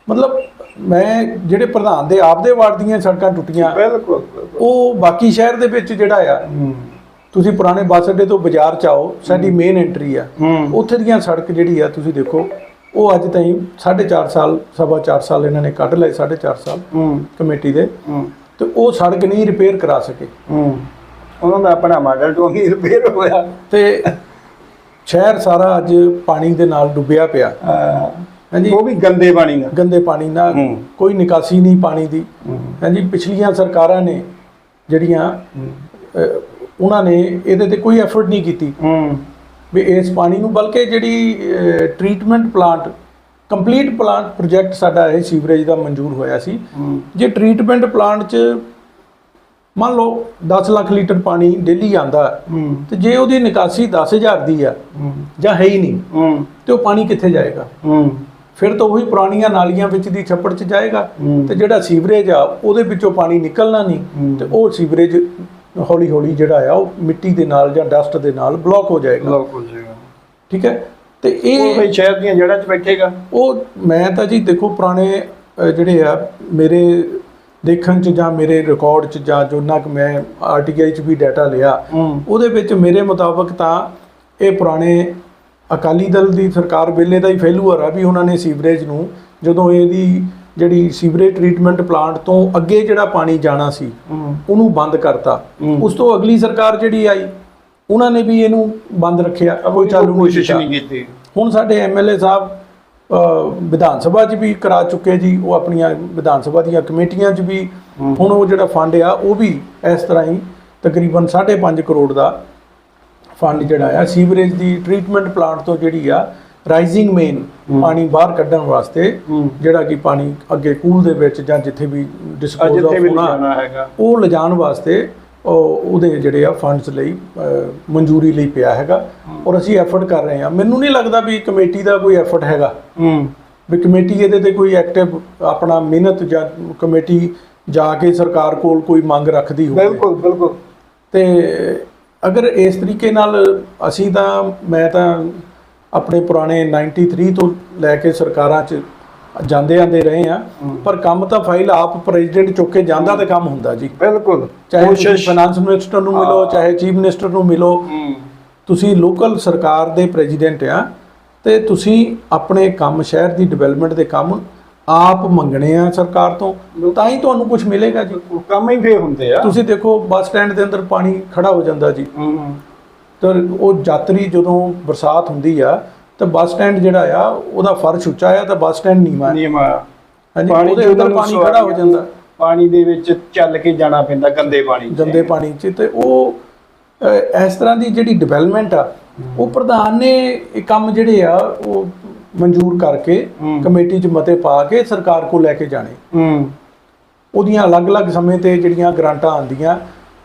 ਮਤਲਬ ਮੈਂ ਜਿਹੜੇ ਪ੍ਰਧਾਨ ਦੇ ਆਪ ਦੇ ਵਾਰਡ ਦੀਆਂ ਸੜਕਾਂ ਟੁੱਟੀਆਂ ਬਿਲਕੁਲ ਉਹ ਬਾਕੀ ਸ਼ਹਿਰ ਦੇ ਵਿੱਚ ਜਿਹੜਾ ਆ ਤੁਸੀਂ ਪੁਰਾਣੇ ਬੱਸ ਅੱਡੇ ਤੋਂ ਬਾਜ਼ਾਰ ਚ ਆਓ ਸਾਡੀ ਮੇਨ ਐਂਟਰੀ ਆ। ਉੱਥੇ ਦੀਆਂ ਸੜਕ ਜਿਹੜੀ ਆ ਤੁਸੀਂ ਦੇਖੋ ਉਹ ਅੱਜ ਤਾਈਂ 4.5 ਸਾਲ ਸਵਾ 4 ਸਾਲ ਇਹਨਾਂ ਨੇ ਕੱਢ ਲਏ 4.5 ਸਾਲ ਕਮੇਟੀ ਦੇ। ਤੇ ਉਹ ਸੜਕ ਨਹੀਂ ਰਿਪੇਅਰ ਕਰਾ ਸਕੇ। ਉਹਨਾਂ ਦਾ ਆਪਣਾ ਮਾਡਲ ਤੋਂ ਹੀ ਰਿਪੇਅਰ ਹੋਇਆ। ਤੇ ਸ਼ਹਿਰ ਸਾਰਾ ਅੱਜ ਪਾਣੀ ਦੇ ਨਾਲ ਡੁੱਬਿਆ ਪਿਆ। ਹਾਂਜੀ। ਉਹ ਵੀ ਗੰਦੇ ਪਾਣੀ ਨਾਲ। ਗੰਦੇ ਪਾਣੀ ਨਾਲ। ਕੋਈ ਨਿਕਾਸੀ ਨਹੀਂ ਪਾਣੀ ਦੀ। ਹਾਂਜੀ ਪਿਛਲੀਆਂ ਸਰਕਾਰਾਂ ਨੇ ਜਿਹੜੀਆਂ ਉਹਨਾਂ ਨੇ ਇਹਦੇ ਤੇ ਕੋਈ ਐਫਰਟ ਨਹੀਂ ਕੀਤੀ। ਵੀ ਇਸ ਪਾਣੀ ਨੂੰ ਬਲਕਿ ਜਿਹੜੀ treatment plant complete plant project ਸਾਡਾ ਇਹ ਸੀਵਰੇਜ ਦਾ ਮਨਜ਼ੂਰ ਹੋਇਆ ਸੀ। ਜੇ ਟ੍ਰੀਟਮੈਂਟ ਪਲਾਂਟ 'ਚ ਮੰਨ ਲਓ 10 ਲੱਖ ਲੀਟਰ ਪਾਣੀ ਡੇਲੀ ਆਂਦਾ ਤੇ ਜੇ ਉਹਦੀ ਨਿਕਾਸੀ 10000 ਦੀ ਆ ਜਾਂ ਹੈ ਹੀ ਨਹੀਂ ਤੇ ਉਹ ਪਾਣੀ ਕਿੱਥੇ ਜਾਏਗਾ? ਫਿਰ ਤਾਂ ਉਹੀ ਪੁਰਾਣੀਆਂ ਨਾਲੀਆਂ ਵਿੱਚ ਦੀ ਛੱਪੜ 'ਚ ਜਾਏਗਾ। ਤੇ ਜਿਹੜਾ ਸੀਵਰੇਜ ਆ ਉਹਦੇ ਵਿੱਚੋਂ ਪਾਣੀ ਨਿਕਲਣਾ ਨਹੀਂ। ਤੇ ਉਹ ਸੀਵਰੇਜ ਹੌਲੀ ਹੌਲੀ ਜਿਹੜਾ ਆ ਉਹ ਮਿੱਟੀ ਦੇ ਨਾਲ ਜਾਂ ਡਸਟ ਦੇ ਨਾਲ ਬਲੌਕ ਹੋ ਜਾਏਗਾ। ਲੋਕ ਹੋ ਜਾਏਗਾ। ਠੀਕ ਹੈ? ਤੇ ਉਹ ਇਹ ਵੀ ਸ਼ਹਿਰ ਦੀਆਂ ਜੜ੍ਹਾਂ 'ਚ ਬੈਠੇਗਾ। ਉਹ ਮੈਂ ਤਾਂ ਜੀ ਦੇਖੋ ਪੁਰਾਣੇ ਜਿਹੜੇ ਆ ਮੇਰੇ ਦੇਖਣ ਚ ਜਾਂ ਮੇਰੇ ਰਿਕਾਰਡ ਚ ਜਾਂ ਜੋ ਨਾ ਕਿ ਮੈਂ ਆਰਟੀਆਈ ਚ ਵੀ ਡਾਟਾ ਲਿਆ ਉਹਦੇ ਵਿੱਚ ਮੇਰੇ ਮੁਤਾਬਕ ਤਾਂ ਇਹ ਪੁਰਾਣੇ ਅਕਾਲੀ ਦਲ ਦੀ ਸਰਕਾਰ ਵੇਲੇ ਦਾ ਹੀ ਫੇਲੂਅਰ ਆ ਵੀ ਉਹਨਾਂ ਨੇ ਸੀਵਰੇਜ ਨੂੰ ਜਦੋਂ ਇਹਦੀ ਜਿਹੜੀ ਸੀਵਰੇਜ ਟ੍ਰੀਟਮੈਂਟ ਪਲਾਂਟ ਤੋਂ ਅੱਗੇ ਜਿਹੜਾ ਪਾਣੀ ਜਾਣਾ ਸੀ ਉਹਨੂੰ ਬੰਦ ਕਰਤਾ। ਉਸ ਤੋਂ ਅਗਲੀ ਸਰਕਾਰ ਜਿਹੜੀ ਆਈ ਉਹਨਾਂ ਨੇ ਵੀ ਇਹਨੂੰ ਬੰਦ ਰੱਖਿਆ ਕੋਈ ਚਾਲੂ ਕੋਸ਼ਿਸ਼। ਨਹੀਂ ਕੀਤੀ ਹੁਣ ਸਾਡੇ ਐਮਐਲਏ ਸਾਹਿਬ ਵਿਧਾਨ ਸਭਾ 'ਚ ਵੀ ਕਰਾ ਚੁੱਕੇ ਜੀ ਉਹ ਆਪਣੀਆਂ ਵਿਧਾਨ ਸਭਾ ਦੀਆਂ ਕਮੇਟੀਆਂ 'ਚ ਵੀ। ਹੁਣ ਉਹ ਜਿਹੜਾ ਫੰਡ ਆ ਉਹ ਵੀ ਇਸ ਤਰ੍ਹਾਂ ਹੀ ਤਕਰੀਬਨ 5.5 ਕਰੋੜ ਦਾ ਫੰਡ ਜਿਹੜਾ ਆ ਸੀਵਰੇਜ ਦੀ ਟ੍ਰੀਟਮੈਂਟ ਪਲਾਂਟ ਤੋਂ ਜਿਹੜੀ ਆ ਰਾਈਜ਼ਿੰਗ ਮੇਨ। ਪਾਣੀ ਬਾਹਰ ਕੱਢਣ ਵਾਸਤੇ ਜਿਹੜਾ ਕਿ ਪਾਣੀ ਅੱਗੇ ਕੂਲ ਦੇ ਵਿੱਚ ਜਾਂ ਜਿੱਥੇ ਵੀ ਡਿਸਪੋਜ਼ ਹੋਣਾ ਉਹ ਲਿਜਾਣ ਵਾਸਤੇ ਉਹ ਉਹਦੇ ਜਿਹੜੇ ਆ ਫੰਡਸ ਲਈ ਮਨਜ਼ੂਰੀ ਲਈ ਪਿਆ ਹੈਗਾ। ਔਰ ਅਸੀਂ ਐਫਰਟ ਕਰ ਰਹੇ ਹਾਂ। ਮੈਨੂੰ ਨਹੀਂ ਲੱਗਦਾ ਵੀ ਕਮੇਟੀ ਦਾ ਕੋਈ ਐਫਰਟ ਹੈਗਾ। ਵੀ ਕਮੇਟੀ ਇਹਦੇ ਤੇ ਕੋਈ ਐਕਟਿਵ ਆਪਣਾ ਮਿਹਨਤ ਜਾਂ ਕਮੇਟੀ ਜਾ ਕੇ ਸਰਕਾਰ ਕੋਲ ਕੋਈ ਮੰਗ ਰੱਖਦੀ ਹੋਵੇ। ਬਿਲਕੁਲ ਬਿਲਕੁਲ। ਤੇ ਅਗਰ ਇਸ ਤਰੀਕੇ ਨਾਲ ਅਸੀਂ ਤਾਂ ਮੈਂ ਤਾਂ ਆਪਣੇ ਪੁਰਾਣੇ 93 ਤੋਂ ਲੈ ਕੇ ਸਰਕਾਰਾਂ 'ਚ ਜਾਂਦੇ ਆਂਦੇ ਰਹੇ ਆ। ਪਰ ਕੰਮ ਤਾਂ ਫਾਈਲ ਆਪ ਪ੍ਰੈਜ਼ੀਡੈਂਟ ਚੁੱਕ ਕੇ ਜਾਂਦਾ ਤੇ ਕੰਮ ਹੁੰਦਾ ਜੀ ਬਿਲਕੁਲ ਚਾਹੇ ਫਾਈਨਾਂਸ ਮਿਨਿਸਟਰ ਨੂੰ ਮਿਲੋ। ਚਾਹੇ ਚੀਫ ਮਿਨਿਸਟਰ ਨੂੰ ਮਿਲੋ ਤੁਸੀਂ ਲੋਕਲ ਸਰਕਾਰ ਦੇ ਪ੍ਰੈਜ਼ੀਡੈਂਟ ਆ ਤੇ ਤੁਸੀਂ ਆਪਣੇ ਕੰਮ ਸ਼ਹਿਰ ਦੀ ਡਿਵੈਲਪਮੈਂਟ ਦੇ ਕੰਮ ਆਪ ਮੰਗਣੇ ਆ ਸਰਕਾਰ ਤੋਂ ਤਾਂ ਹੀ ਤੁਹਾਨੂੰ ਕੁਝ ਮਿਲੇਗਾ ਜੀ। ਕੰਮ ਹੀ ਫੇ ਹੁੰਦੇ ਆ। ਤੁਸੀਂ ਦੇਖੋ ਬੱਸ ਸਟੈਂਡ ਦੇ ਅੰਦਰ ਪਾਣੀ ਖੜਾ ਹੋ ਜਾਂਦਾ ਜੀ। ਤਾਂ ਉਹ ਯਾਤਰੀ ਜਦੋਂ ਬਰਸਾਤ ਹੁੰਦੀ ਆ ਤਾਂ ਬੱਸ ਸਟੈਂਡ ਜਿਹੜਾ ਆ ਉਹਦਾ ਫਰਸ਼ ਉੱਚਾ ਆ ਤਾਂ ਬੱਸ ਸਟੈਂਡ ਨੀਵਾਂ ਆ। ਹਾਂਜੀ ਪਾਣੀ ਉਹਦੇ ਅੰਦਰ ਪਾਣੀ ਖੜਾ ਹੋ ਜਾਂਦਾ। ਪਾਣੀ ਦੇ ਵਿੱਚ ਚੱਲ ਕੇ ਜਾਣਾ ਪੈਂਦਾ ਗੰਦੇ ਪਾਣੀ 'ਚ। ਗੰਦੇ ਪਾਣੀ 'ਚ ਤੇ ਉਹ ਇਸ ਤਰ੍ਹਾਂ ਦੀ ਜਿਹੜੀ ਡਿਵੈਲਪਮੈਂਟ ਆ ਉਹ ਪ੍ਰਧਾਨ ਨੇ ਇਹ ਕੰਮ ਜਿਹੜੇ ਆ ਉਹ ਮਨਜ਼ੂਰ ਕਰਕੇ। ਕਮੇਟੀ 'ਚ ਮਤੇ ਪਾ ਕੇ ਸਰਕਾਰ ਕੋਲ ਲੈ ਕੇ ਜਾਣੇ ਉਹਦੀਆਂ ਅਲੱਗ-ਅਲੱਗ ਸਮੇਂ ਤੇ ਜਿਹੜੀਆਂ ਗ੍ਰਾਂਟਾਂ ਆਉਂਦੀਆਂ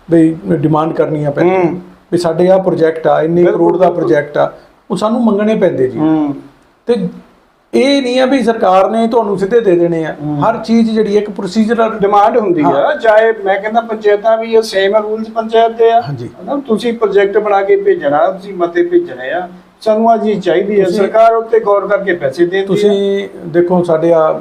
ਵੀ ਡਿਮਾਂਡ ਕਰਨੀਆਂ ਪੈਂਦੀਆਂ। ਵੀ ਸਾਡੇ ਆ ਪ੍ਰੋਜੈਕਟ ਆ ਇੰਨੇ ਕਰੋੜ ਦਾ। ਪ੍ਰੋਜੈਕਟ ਆ ਉਹ ਸਾਨੂੰ ਮੰਗਣੇ ਪੈਂਦੇ ਜੀ ਤੇ ਇਹ ਨਹੀਂ ਆ ਵੀ ਸਰਕਾਰ ਨੇ ਤੁਹਾਨੂੰ ਸਿੱਧੇ ਦੇ ਦੇਣੇ ਆ। ਹਰ ਚੀਜ਼ ਜਿਹੜੀ ਇੱਕ ਪ੍ਰੋਸੀਜਰਲ ਡਿਮਾਂਡ ਹੁੰਦੀ ਆ। ਚਾਹੇ ਮੈਂ ਕਹਿੰਦਾ ਪੰਚਾਇਤਾਂ ਵੀ ਇਹ ਸੇਮ ਰੂਲਸ ਪੰਚਾਇਤ ਦੇ ਆ ਹਾਂਜੀ। ਤੁਸੀਂ ਪ੍ਰੋਜੈਕਟ ਬਣਾ ਕੇ ਭੇਜਣਾ ਤੁਸੀਂ ਮਤੇ ਭੇਜਣੇ ਆ ਸਾਨੂੰ ਆ ਚੀਜ਼ ਚਾਹੀਦੀ ਹੈ। ਤੁਸੀਂ- ਸਰਕਾਰ ਉੱਤੇ ਗੌਰ ਕਰਕੇ ਪੈਸੇ ਹੈ। ਤੁਸੀਂ ਦੇਖੋ ਸਾਡੇ ਆ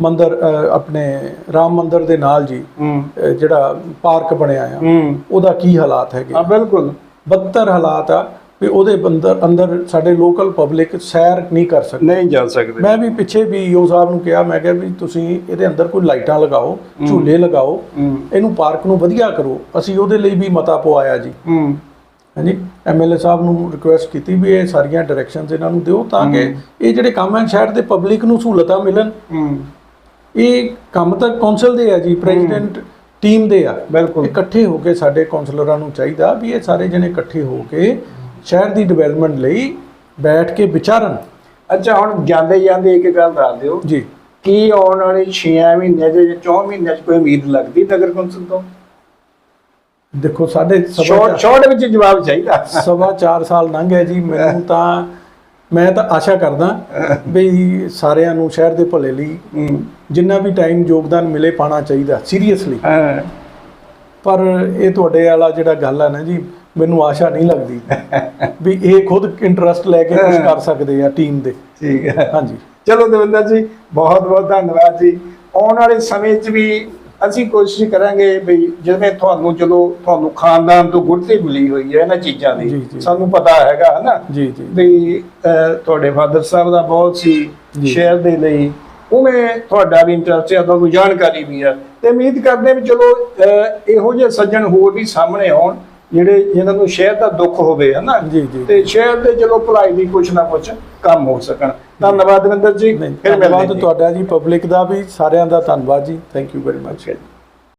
ਮੰਦਿਰ ਅ, ਆਪਣੇ ਰਾਮ ਮੰਦਿਰ ਦੇ ਨਾਲ ਜੀ ਹੂੰ। ਅ, ਜਿਹੜਾ ਪਾਰਕ ਬਣਿਆ ਆ ਹੂੰ। ਉਹਦਾ ਕੀ ਹਾਲਾਤ ਹੈਗੇ? ਆ ਬਿਲਕੁਲ। ਬੱਤਰ ਹਾਲਾਤ ਆ ਵੀ ਉਹਦੇ ਅੰਦਰ ਅੰਦਰ ਸਾਡੇ ਲੋਕਲ ਪਬਲਿਕ ਸੈਰ ਨਹੀਂ ਕਰ ਸਕਦੀ। ਨਹੀਂ ਜਾ ਸਕਦੇ। ਮੈਂ ਵੀ ਪਿੱਛੇ ਵੀ ਈਓ ਸਾਹਿਬ ਨੂੰ ਕਿਹਾ ਮੈਂ ਕਿਹਾ ਵੀ ਤੁਸੀਂ ਇਹਦੇ ਅੰਦਰ ਕੋਈ ਲਾਈਟਾਂ ਲਗਾਓ ਝੂਲੇ ਲਗਾਓ ਹੂੰ। ਇਹਨੂੰ ਪਾਰਕ ਨੂੰ ਵਧੀਆ ਕਰੋ। ਅਸੀਂ ਉਹਦੇ ਲਈ ਵੀ ਮਤਾ ਪਵਾਇਆ ਜੀ। ਹੂੰ। ਹਾਂਜੀ ਐਮਐਲਏ ਸਾਹਿਬ ਨੂੰ ਰਿਕੁਐਸਟ ਕੀਤੀ ਵੀ ਇਹ ਸਾਰੀਆਂ ਡਾਇਰੈਕਸ਼ਨਸ ਇਹਨਾਂ ਨੂੰ ਦਿਓ ਤਾਂ ਕਿ ਇਹ ਜਿਹੜੇ ਕੰਮ ਹੈ ਸ਼ਹਿਰ ਦੇ ਪਬਲਿਕ ਨੂੰ ਸਹੂਲਤਾਂ ਮਿਲਣ। ਇਹ ਕੰਮ ਤਾਂ ਕੌਂਸਲ ਦੇ ਆ ਜੀ ਪ੍ਰੈਜ਼ੀਡੈਂਟ ਟੀਮ ਦੇ ਆ। ਬਿਲਕੁਲ। ਇਕੱਠੇ ਹੋ ਕੇ ਸਾਡੇ ਕੌਂਸਲਰਾਂ ਨੂੰ ਚਾਹੀਦਾ ਵੀ ਇਹ ਸਾਰੇ ਜਣੇ ਇਕੱਠੇ ਹੋ ਕੇ ਸ਼ਹਿਰ ਦੀ ਡਿਵੈਲਪਮੈਂਟ ਲਈ ਬੈਠ ਕੇ ਵਿਚਾਰਨ। ਅੱਛਾ ਹੁਣ ਜਾਂਦੇ ਜਾਂਦੇ ਇੱਕ ਗੱਲ ਦੱਸ ਦਿਓ। ਜੀ। ਕੀ ਆਉਣ ਵਾਲੇ 6 ਮਹੀਨਿਆਂ ਦੇ ਜਾਂ 4 ਮਹੀਨਿਆਂ 'ਚ ਕੋਈ ਉਮੀਦ ਲੱਗਦੀ ਨਗਰ ਕੌਂਸਲ ਤੋਂ? ਦੇਖੋ ਸਾਡੇ ਸ਼ਾਰਟ ਸ਼ਾਰਟ ਵਿੱਚ ਜਵਾਬ ਚਾਹੀਦਾ। ਸਵਾ 4 ਸਾਲ ਲੰਘ ਗਏ ਜੀ ਮੈਨੂੰ ਤਾਂ ਮੈਂ ਤਾਂ ਆਸ਼ਾ ਕਰਦਾ ਵੀ ਸਾਰਿਆਂ ਨੂੰ ਸ਼ਹਿਰ ਦੇ ਭਲੇ ਲਈ ਹੂੰ। ਜਿੰਨਾ ਵੀ ਟਾਈਮ ਯੋਗਦਾਨ ਮਿਲੇ ਪਾਣਾ ਚਾਹੀਦਾ ਸੀਰੀਅਸਲੀ ਹਾਂ। ਪਰ ਇਹ ਤੁਹਾਡੇ ਵਾਲਾ ਜਿਹੜਾ ਗੱਲ ਆ ਨਾ ਜੀ ਮੈਨੂੰ ਆਸ਼ਾ ਨਹੀਂ ਲੱਗਦੀ ਵੀ ਇਹ ਖੁਦ ਇੰਟਰਸਟ ਲੈ ਕੇ ਕੁਝ ਕਰ ਸਕਦੇ ਆ ਟੀਮ ਦੇ। ਠੀਕ ਹੈ ਹਾਂਜੀ। ਚਲੋ ਦਵਿੰਦਰ ਜੀ ਬਹੁਤ ਬਹੁਤ ਧੰਨਵਾਦ ਜੀ। ਆਉਣ ਵਾਲੇ ਸਮੇਂ 'ਚ ਵੀ ਅਸੀਂ ਕੋਸ਼ਿਸ਼ ਕਰਾਂਗੇ ਵੀ ਜਿਵੇਂ ਤੁਹਾਨੂੰ ਚਲੋ ਤੁਹਾਨੂੰ ਖਾਨਦਾਨ ਤੋਂ ਗੁੜਤੀ ਮਿਲੀ ਹੋਈ ਹੈ ਇਹਨਾਂ ਚੀਜ਼ਾਂ ਦੀ। ਸਾਨੂੰ ਪਤਾ ਹੈਗਾ ਹਨਾ ਜੀ ਜੀ ਵੀ ਤੁਹਾਡੇ ਫਾਦਰ ਸਾਹਿਬ ਦਾ ਬਹੁਤ ਸੀ। ਸ਼ਹਿਰ ਦੇ ਲਈ ਉਵੇਂ ਤੁਹਾਡਾ ਵੀ ਇੰਟਰਸਟ ਹੈ ਤੁਹਾਨੂੰ ਜਾਣਕਾਰੀ ਵੀ ਹੈ ਤੇ ਉਮੀਦ ਕਰਦੇ ਵੀ ਚਲੋ ਇਹੋ ਜਿਹੇ ਸੱਜਣ ਹੋਰ ਵੀ ਸਾਹਮਣੇ ਆਉਣ ਜਿਹੜੇ ਜਿਨ੍ਹਾਂ ਨੂੰ ਸ਼ਹਿਰ ਦਾ ਦੁੱਖ ਹੋਵੇ ਹਨਾ ਜੀ, ਜੀ। ਤੇ ਸ਼ਹਿਰ ਦੇ ਚਲੋ ਭਲਾਈ ਦੀ ਕੁਛ ਨਾ ਕੁਛ ਕੰਮ ਹੋ ਸਕਣ ਧੰਨਵਾਦ ਦਵਿੰਦਰ ਜੀ ਫਿਰ ਮਿਲਦੇ ਧੰਨਵਾਦ ਜੀ। ਤੁਹਾਡਾ ਜੀ ਪਬਲਿਕ ਦਾ ਵੀ ਸਾਰਿਆਂ ਦਾ ਧੰਨਵਾਦ ਜੀ thank you very much Okay.